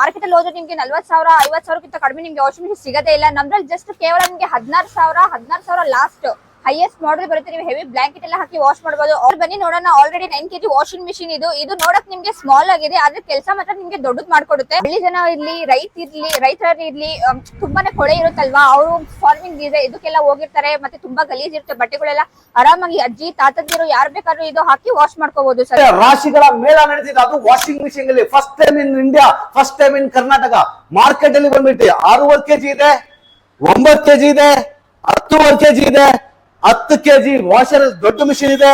Market ಅಲ್ಲಿ ಹೋದ್ರೆ ನಿಮ್ಗೆ ನಲ್ವತ್ ಸಾವಿರ ಐವತ್ ಸಾವಿರಕ್ಕಿಂತ ಕಡಿಮೆ ನಿಮ್ಗೆ ವಾಷಿಂಗ್ ಮಿಷಿನ್ ಸಿಗದೇ ಇಲ್ಲ. ನಮ್ದ್ರಲ್ಲಿ ಜಸ್ಟ್ ಕೇವಲ ನಿಮ್ಗೆ ಹದಿನಾರು ಸಾವಿರ ಹದಿನಾರು ಸಾವಿರ ಲಾಸ್ಟ್ ಹೈಯೆಸ್ಟ್ ಮಾಡಲ್ ಬರುತ್ತೆ. ನೀವು ಹೆವಿ ಬ್ಲಾಂಕೆಟ್ ಎಲ್ಲ ಹಾಕಿ ವಾಶ್ ಮಾಡಬಹುದು ಅವ್ರು ಬನ್ನಿ ನೋಡೋಣ already nine KG washing machine ಇದು. ಇದು ನೋಡಕ್ ನಿಮ್ಗೆ ಸ್ಮಾಲ್ ಆಗಿದೆ, ಆದ್ರೆ ಕೆಲಸ ಮಾತ್ರ ನಿಮ್ಗೆ ದೊಡ್ಡದ್ ಮಾಡ್ಕೊಡುತ್ತೆ. ಹಳ್ಳಿ ಜನ ಇರ್ಲಿ, ರೈತ ಇರ್ಲಿ, ರೈತರು ಇರ್ಲಿ ತುಂಬಾನೇ ಕೊಳೆ ಇರುತ್ತಲ್ವಾ? ಅವರು ಫಾರ್ಮಿಂಗ್ ಇದೆ, ಇದಕ್ಕೆಲ್ಲ ಹೋಗಿರ್ತಾರೆ, ಮತ್ತೆ ತುಂಬಾ ಗಲೀಜ್ ಇರುತ್ತೆ, ಬಟ್ಟೆಗಳೆಲ್ಲ ಆರಾಮಾಗಿ ಅಜ್ಜಿ, ತಾತಂದಿರು ಯಾರು ಬೇಕಾದ್ರೂ ಇದು ಹಾಕಿ ವಾಶ್ ಮಾಡ್ಕೋಬಹುದು ಸರ್. ರಾಶಿಗಳ ಮೇಳ ನಡೆಸಿದ ಅದು ವಾಷಿಂಗ್ ಮಿಷಿನ್ ಅಲ್ಲಿ first time in India first time in Karnataka market ಅಲ್ಲಿ ಬಂದ್ಬಿಟ್ಟು. ಆರೂವರೆ ಕೆಜಿ ಇದೆ, ಒಂಬತ್ತು ಕೆಜಿ ಇದೆ, ಹತ್ತುವರೆ ಕೆಜಿ ಇದೆ. ಹತ್ತು ಕೆಜಿ ವಾಷರ್ ದೊಡ್ಡ ಮಿಷಿನ್ ಇದೆ.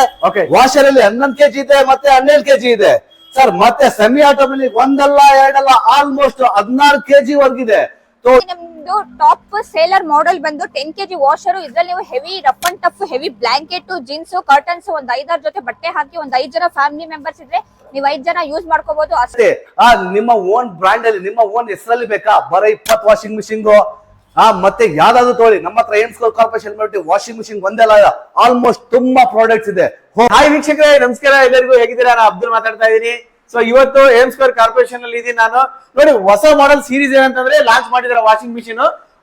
ವಾಷರ್ ಅಲ್ಲಿ ಹನ್ನೊಂದು ಕೆಜಿ ಇದೆ ಮತ್ತೆ ಹನ್ನೆರಡು ಕೆಜಿ ಇದೆ. ಸರ್ ಮತ್ತೆ ಸೆಮಿ ಆಟೋಮೆಟಿಕ್ ಒಂದಲ್ಲ ಎರಡಲ್ಲ ಆಲ್ಮೋಸ್ಟ್ ಹದಿನಾರು ಕೆಜಿ ವರ್ಗಿದೆ. ನಿಮ್ದು ನಮ್ದು ಟಾಪ್ ಸೇಲರ್ ಮಾಡೆಲ್ ಬಂದು ಟೆನ್ ಕೆಜಿ ವಾಷರ್ ಇದ್ರಲ್ಲಿ ನೀವು heavy rough and tough heavy blanket jeans curtains ಒಂದ್ ಐದಾರು ಜೊತೆ ಬಟ್ಟೆ ಹಾಕಿ ಒಂದ್ ಐದ್ ಜನ ಫ್ಯಾಮಿಲಿ ಮೆಂಬರ್ಸ್ ಇದ್ರೆ ನೀವು ಐದ್ ಜನ ಯೂಸ್ ಮಾಡ್ಕೋಬಹುದು ಅಷ್ಟೇ. ಆ ನಿಮ್ಮ ಓನ್ ಬ್ರಾಂಡ್ ಅಲ್ಲಿ ನಿಮ್ಮ ಓನ್ ಹೆಸರಲ್ಲಿ ಬೇಕಾ? ಬರ ಇಪ್ಪತ್ ವಾಷಿಂಗ್ ಮಿಷಿನ್ ಆ, ಮತ್ತೆ ಯಾವ್ದಾದ್ರು ತಗೊಳ್ಳಿ. ನಮ್ಮ ಹತ್ರ ಏನ್ ಕಾರ್ಪೊರೇಷನ್ ಮಾಡಿ ವಾಷಿಂಗ್ ಮಿಷಿನ್ ಒಂದಲ್ಲ ಆಲ್ಮೋಸ್ಟ್ ತುಂಬಾ ಪ್ರಾಡಕ್ಟ್ಸ್ ಇದೆ. ಹಾಯ್ ವೀಕ್ಷಕರೇ, ನಮಸ್ಕಾರ. ಎಲ್ಲರಿಗೂ ಹೇಗಿದ್ದೀರಾ? ನಾನು ಅಬ್ದುಲ್ ಮಾತಾಡ್ತಾ ಇದ್ದೀನಿ. ಸೊ ಇವತ್ತು ಏಮ್ ಸ್ಕ್ವೇರ್ ಕಾರ್ಪೊರೇಷನ್ ಅಲ್ಲಿ ಇದೀನಿ ನಾನು. ನೋಡಿ, ಹೊಸ ಮಾಡೆಲ್ ಸೀರೀಸ್ ಏನಂತಂದ್ರೆ ಲಾಂಚ್ ಮಾಡಿದಾರೆ ವಾಷಿಂಗ್ ಮಿಷಿನ್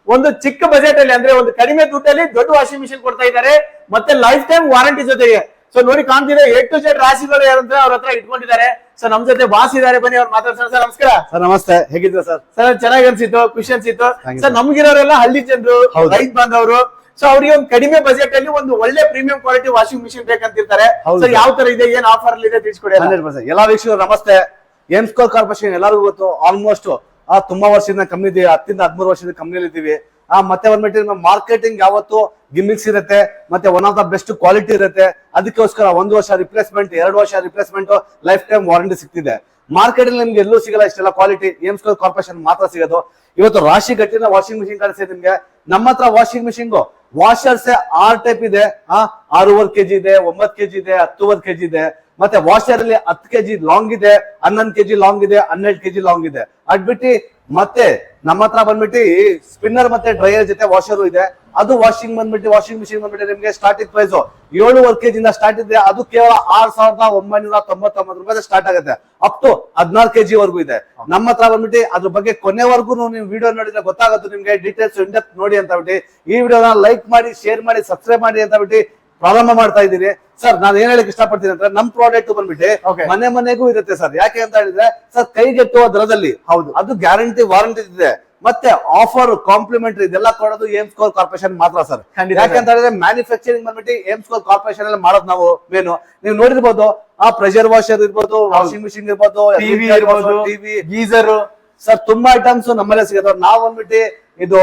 ಒಂದು ಚಿಕ್ಕ ಬಜೆಟ್ ಅಲ್ಲಿ, ಅಂದ್ರೆ ಒಂದು ಕಡಿಮೆ ದುಡ್ಡಲ್ಲಿ ದೊಡ್ಡ ವಾಷಿಂಗ್ ಮಿಷಿನ್ ಕೊಡ್ತಾ ಇದ್ದಾರೆ. ಮತ್ತೆ ಲೈಫ್ ಟೈಮ್ ವಾರಂಟಿ ಜೊತೆಗೆ. ಸೊ ನೋಡಿ ಕಾಣ್ತಿದೆ ಎ ಟು ಜೆಡ್ ರಾಶಿಗಳು ಯಾರಂತ ಅವ್ರ ಹತ್ರ ಇಟ್ಕೊಂಡಿದ್ದಾರೆ. ಸರ್ ನಮ್ ಜೊತೆ ಬಾಸ್ ಇದಾರೆ ಬನ್ನಿ ಅವ್ರು ಮಾತಾಡ್ಸೋಣ. ಸರ್ ನಮಸ್ಕಾರ. ಸರ್ ನಮಸ್ತೆ. ಹೇಗಿದ್ರ ಸರ್? ಸರ್ ಚೆನ್ನಾಗಿ ಅನ್ಸಿತ್ತು ಖುಷಿ ಅನ್ಸಿತ್ತು. ಸರ್. ನಮ್ಗಿರೋರೆಲ್ಲ ಹಳ್ಳಿ ಜನರು. ರೈತ ಬಾಂಧವರು. ಸೊ ಅವ್ರಿಗೆ ಒಂದು ಕಡಿಮೆ ಬಜೆಟ್ ಅಲ್ಲಿ ಒಂದು ಒಳ್ಳೆ ಪ್ರೀಮಿಯಂ ಕ್ವಾಲಿಟಿ ವಾಷಿಂಗ್ ಮಿಷಿನ್ ಬೇಕಂತಿರ್ತಾರೆ. ಸರ್. ಯಾವ ತರ ಇದೆ ಏನ್ ಆಫರ್ ಅಲ್ಲಿ ಇದೆ ತಿಳಿಸ್ಕೊಡಿ ಎಲ್ಲಾ ವೀಕ್ಷಕರು ನಮಸ್ತೆ. ಏಮ್ ಸ್ಕೋರ್ ಕಾರ್ಪೊರೇಷನ್ ಎಲ್ಲರಿಗೂ ಗೊತ್ತು ಆಲ್ಮೋಸ್ಟ್ ಆ ತುಂಬಾ ವರ್ಷದಿಂದ ಕಮ್ಮಿ ಇದೀವಿ ಹತ್ತಿಂದ ಹದಿಮೂರು ವರ್ಷದಿಂದ ಕಂಪ್ನಿಯಲ್ಲಿ ಇದ್ದೀವಿ ಆ, ಮತ್ತೆ ಬಂದ್ಬಿಟ್ಟು ಮಾರ್ಕೆಟಿಂಗ್ ಯಾವತ್ತು ಗಿಮಿಕ್ಸ್ ಇರುತ್ತೆ, ಮತ್ತೆ one of the best quality ಇರುತ್ತೆ. ಅದಕ್ಕೋಸ್ಕರ ಒಂದು ವರ್ಷ ರಿಪ್ಲೇಸ್ಮೆಂಟ್ ಎರಡು ವರ್ಷ ರಿಪ್ಲೇಸ್ಮೆಂಟ್ ಲೈಫ್ ಟೈಮ್ ವಾರಂಟಿ ಸಿಗ್ತಿದೆ. ಮಾರ್ಕೆಟ್ ಅಲ್ಲಿ ನಿಮ್ಗೆ ಎಲ್ಲೂ ಸಿಗಲ್ಲ ಇಷ್ಟೆಲ್ಲ ಕ್ವಾಲಿಟಿ ಏಮ್ಸ್ ಕಾರ್ಪೊರೇಷನ್ ಮಾತ್ರ ಸಿಗೋದು. ಇವತ್ತು ರಾಶಿ ಗಟ್ಟಿನ ವಾಷಿಂಗ್ ಮಿಷಿನ್ ಕಾಣಿಸ್ತಿದೆ ನಿಮ್ಗೆ. ನಮ್ಮ ಹತ್ರ ವಾಷಿಂಗ್ ಮಿಷಿನ್ ವಾಷರ್ಸ್ ಆರ್ ಟೈಪ್ ಇದೆ. ಆ, ಆರೂವರೆ ಕೆಜಿ ಇದೆ, ಒಂಬತ್ತು ಕೆಜಿ ಇದೆ, ಹತ್ತುವರೆ ಕೆಜಿ ಇದೆ. ಮತ್ತೆ ವಾಷರ್ ಅಲ್ಲಿ ಹತ್ತು ಕೆಜಿ ಲಾಂಗ್ ಇದೆ, ಹನ್ನೊಂದು ಕೆಜಿ ಲಾಂಗ್ ಇದೆ, ಹನ್ನೆರಡು ಕೆಜಿ ಲಾಂಗ್ ಇದೆ. ಅದ್ಬಿಟ್ಟು ಮತ್ತೆ ನಮ್ಮ ಹತ್ರ ಬಂದ್ಬಿಟ್ಟು ಸ್ಪಿನ್ನರ್ ಮತ್ತೆ ಡ್ರೈಯರ್ ಜೊತೆ ವಾಷರು ಇದೆ. ಅದು ವಾಷಿಂಗ್ ಬಂದ್ಬಿಟ್ಟು ವಾಷಿಂಗ್ ಮಿಷಿನ್ ಬಂದ್ಬಿಟ್ಟು ನಿಮಗೆ ಸ್ಟಾರ್ಟಿಂಗ್ ಪ್ರೈಸ್ ಏಳುವರೆ ಕೆಜಿ ಇಂದ ಸ್ಟಾರ್ಟ್ ಇದೆ ಅದು ಕೇವಲ ಆರ್ ಸಾವಿರದ ಒಂಬೈನೂರ ತೊಂಬತ್ತೊಂಬತ್ತು ರೂಪಾಯಿ ಸ್ಟಾರ್ಟ್ ಆಗುತ್ತೆ. ಅಪ್ ಟು ಹದಿನಾರು ಕೆಜಿ ವರ್ಗೂ ಇದೆ. ನಮ್ಮ ಹತ್ರ ಬಂದ್ಬಿಟ್ಟು ಅದ್ರ ಬಗ್ಗೆ ಕೊನೆವರೆಗೂ ನೀವು ವಿಡಿಯೋ ನೋಡಿದ್ರೆ ಗೊತ್ತಾಗುತ್ತೆ ನಿಮ್ಗೆ ಡೀಟೇಲ್ಸ್ ಇಂಡೆಪ್ ನೋಡಿ ಅಂತ ಬಿಟ್ಟು ಈ ವಿಡಿಯೋನ ಲೈಕ್ ಮಾಡಿ ಶೇರ್ ಮಾಡಿ ಸಬ್ಸ್ಕ್ರೈಬ್ ಮಾಡಿ ಅಂತ ಬಿಟ್ಟು ಪ್ರಾರಂಭ ಮಾಡ್ತಾ ಇದ್ದೀನಿ ಸರ್ ನಾನು ಏನ್ ಹೇಳಕ್ ಇಷ್ಟಪಡ್ತೀನಿ ಅಂದ್ರೆ ನಮ್ ಪ್ರಾಡಕ್ಟ್ ಬಂದ್ಬಿಟ್ಟು. ಮನೆ ಮನೆಗೂ ಇರುತ್ತೆ ಸರ್. ಯಾಕೆ ಅಂತ ಹೇಳಿದ್ರೆ ಸರ್ ಕೈಗೆಟ್ಟುವ ದರದಲ್ಲಿ ಹೌದು. ಅದು ಗ್ಯಾರಂಟಿ ವಾರಂಟಿ ಇದೆ. ಮತ್ತೆ ಆಫರ್ ಕಾಂಪ್ಲಿಮೆಂಟರಿ ಇದೆಲ್ಲ ಕೊಡೋದು ಏಮ್ ಸ್ಕೋರ್ ಕಾರ್ಪೊರೇಷನ್ ಮಾತ್ರ ಸರ್. ಯಾಕೆ ಅಂತ ಹೇಳಿದ್ರೆ ಮ್ಯಾನುಫ್ಯಾಕ್ಚರಿಂಗ್ ಬಂದ್ಬಿಟ್ಟು ಏಮ್ ಸ್ಕೋರ್ ಕಾರ್ಪೊರೇಷನ್ ಅಲ್ಲಿ ಮಾಡೋದು ನಾವು ಮೇನು ನೀವು ನೋಡಿರ್ಬೋದು ಆ ಪ್ರೆಷರ್ ವಾಷರ್ ಇರ್ಬೋದು ವಾಷಿಂಗ್ ಮಿಷಿನ್ ಇರ್ಬೋದು ಟಿವಿ ಇರ್ಬೋದು ಟಿವಿ ಗೀಸರ್. ಸರ್ ತುಂಬಾ ಐಟಮ್ಸ್ ನಮ್ಮಲ್ಲೇ ಸಿಗುತ್ತೆ. ನಾವು ಬಂದ್ಬಿಟ್ಟು ಇದು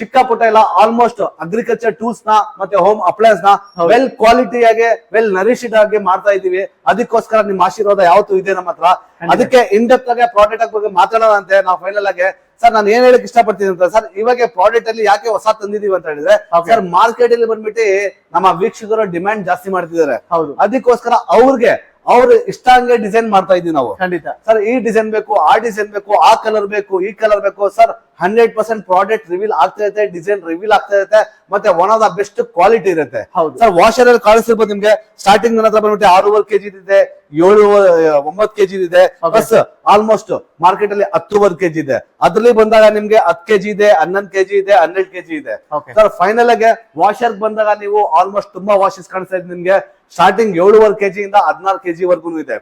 ಚಿಕ್ಕ ಪುಟ್ಟ ಎಲ್ಲ ಆಲ್ಮೋಸ್ಟ್ ಅಗ್ರಿಕಲ್ಚರ್ ಟೂಲ್ಸ್ನ ಮತ್ತೆ ಹೋಮ್ ಅಪ್ಲಯನ್ಸ್ನ ವೆಲ್ ಕ್ವಾಲಿಟಿ ಆಗಿ ವೆಲ್ ನರಿಶ್ಡ್ ಆಗಿ ಮಾಡ್ತಾ ಇದೀವಿ ಅದಕ್ಕೋಸ್ಕರ ನಿಮ್ ಆಶೀರ್ವಾದ ಯಾವತ್ತು ಇದೆ ನಮ್ಮ ಹತ್ರ. ಅದಕ್ಕೆ ಇನ್ ಡೆಪ್ತ್ ಆಗಿ ಪ್ರಾಡಕ್ಟ್ ಬಗ್ಗೆ ಮಾತಾಡೋಣ ಅಂತೆ ನಾವು ಫೈನಲ್ ಆಗಿ ಸರ್ ನಾನು ಏನ್ ಹೇಳಕ್ ಇಷ್ಟಪಡ್ತೀನಿ ಅಂತ ಸರ್ ಇವಾಗ ಪ್ರಾಡಕ್ಟ್ ಅಲ್ಲಿ ಯಾಕೆ ಹೊಸ ತಂದಿದೀವಿ ಅಂತ ಹೇಳಿದ್ರೆ ಸರ್ ಮಾರ್ಕೆಟ್ ಅಲ್ಲಿ ಬಂದ್ಬಿಟ್ಟು ನಮ್ಮ ವೀಕ್ಷಕರು ಡಿಮ್ಯಾಂಡ್ ಜಾಸ್ತಿ ಮಾಡ್ತಿದ್ದಾರೆ. ಹೌದು. ಅದಕ್ಕೋಸ್ಕರ ಅವ್ರಿಗೆ ಅವ್ರು ಇಷ್ಟ ಹಂಗೆ ಡಿಸೈನ್ ಮಾಡ್ತಾ ಇದೀವಿ ನಾವು. ಖಂಡಿತ. ಸರ್ ಈ ಡಿಸೈನ್ ಬೇಕು ಆ ಡಿಸೈನ್ ಬೇಕು ಆ ಕಲರ್ ಬೇಕು ಈ ಕಲರ್ ಬೇಕು sir hundred percent product reveal ಆಗ್ತಾ ಇರುತ್ತೆ ಡಿಸೈನ್ ರಿವೀಲ್ ಆಗ್ತಾ ಇರುತ್ತೆ ಮತ್ತೆ one of the best quality ಇರುತ್ತೆ. ಸರ್ ವಾಷರ್ ಅಲ್ಲಿ ಕಾಣಿಸ್ತಿರ್ಬೋದು ನಿಮ್ಗೆ ಸ್ಟಾರ್ಟಿಂಗ್ ನನ್ನ ಹತ್ರ ಬಂದ್ಬಿಟ್ಟು ಆರೂವರೆ ಕೆಜಿ ಇದೆ ಏಳು ಒಂಬತ್ತು ಕೆಜಿ ಇದೆ ಬಸ್ ಪ್ಲಸ್ ಆಲ್ಮೋಸ್ಟ್ ಮಾರ್ಕೆಟ್ ಅಲ್ಲಿ ಹತ್ತುವರೆ ಕೆಜಿ ಇದೆ. ಅದ್ರಲ್ಲಿ ಬಂದಾಗ ನಿಮ್ಗೆ ಹತ್ತು ಕೆಜಿ ಇದೆ ಹನ್ನೊಂದು ಕೆಜಿ ಇದೆ ಹನ್ನೆರಡು ಕೆಜಿ ಇದೆ. ಸರ್ ಫೈನಲ್ ಆಗಿ ವಾಷರ್ ಬಂದಾಗ ನೀವು ಆಲ್ಮೋಸ್ಟ್ ತುಂಬಾ ವಾಷಸ್ ಕಾಣಿಸ್ತಾ ಇದೆ ನಿಮ್ಗೆ. ಸ್ಟಾರ್ಟಿಂಗ್ ಏಳುವರೆ ಕೆಜಿ ಇಂದ ಹದಿನಾರು ಕೆಜಿ ವರ್ಗೂ ಇದೆ.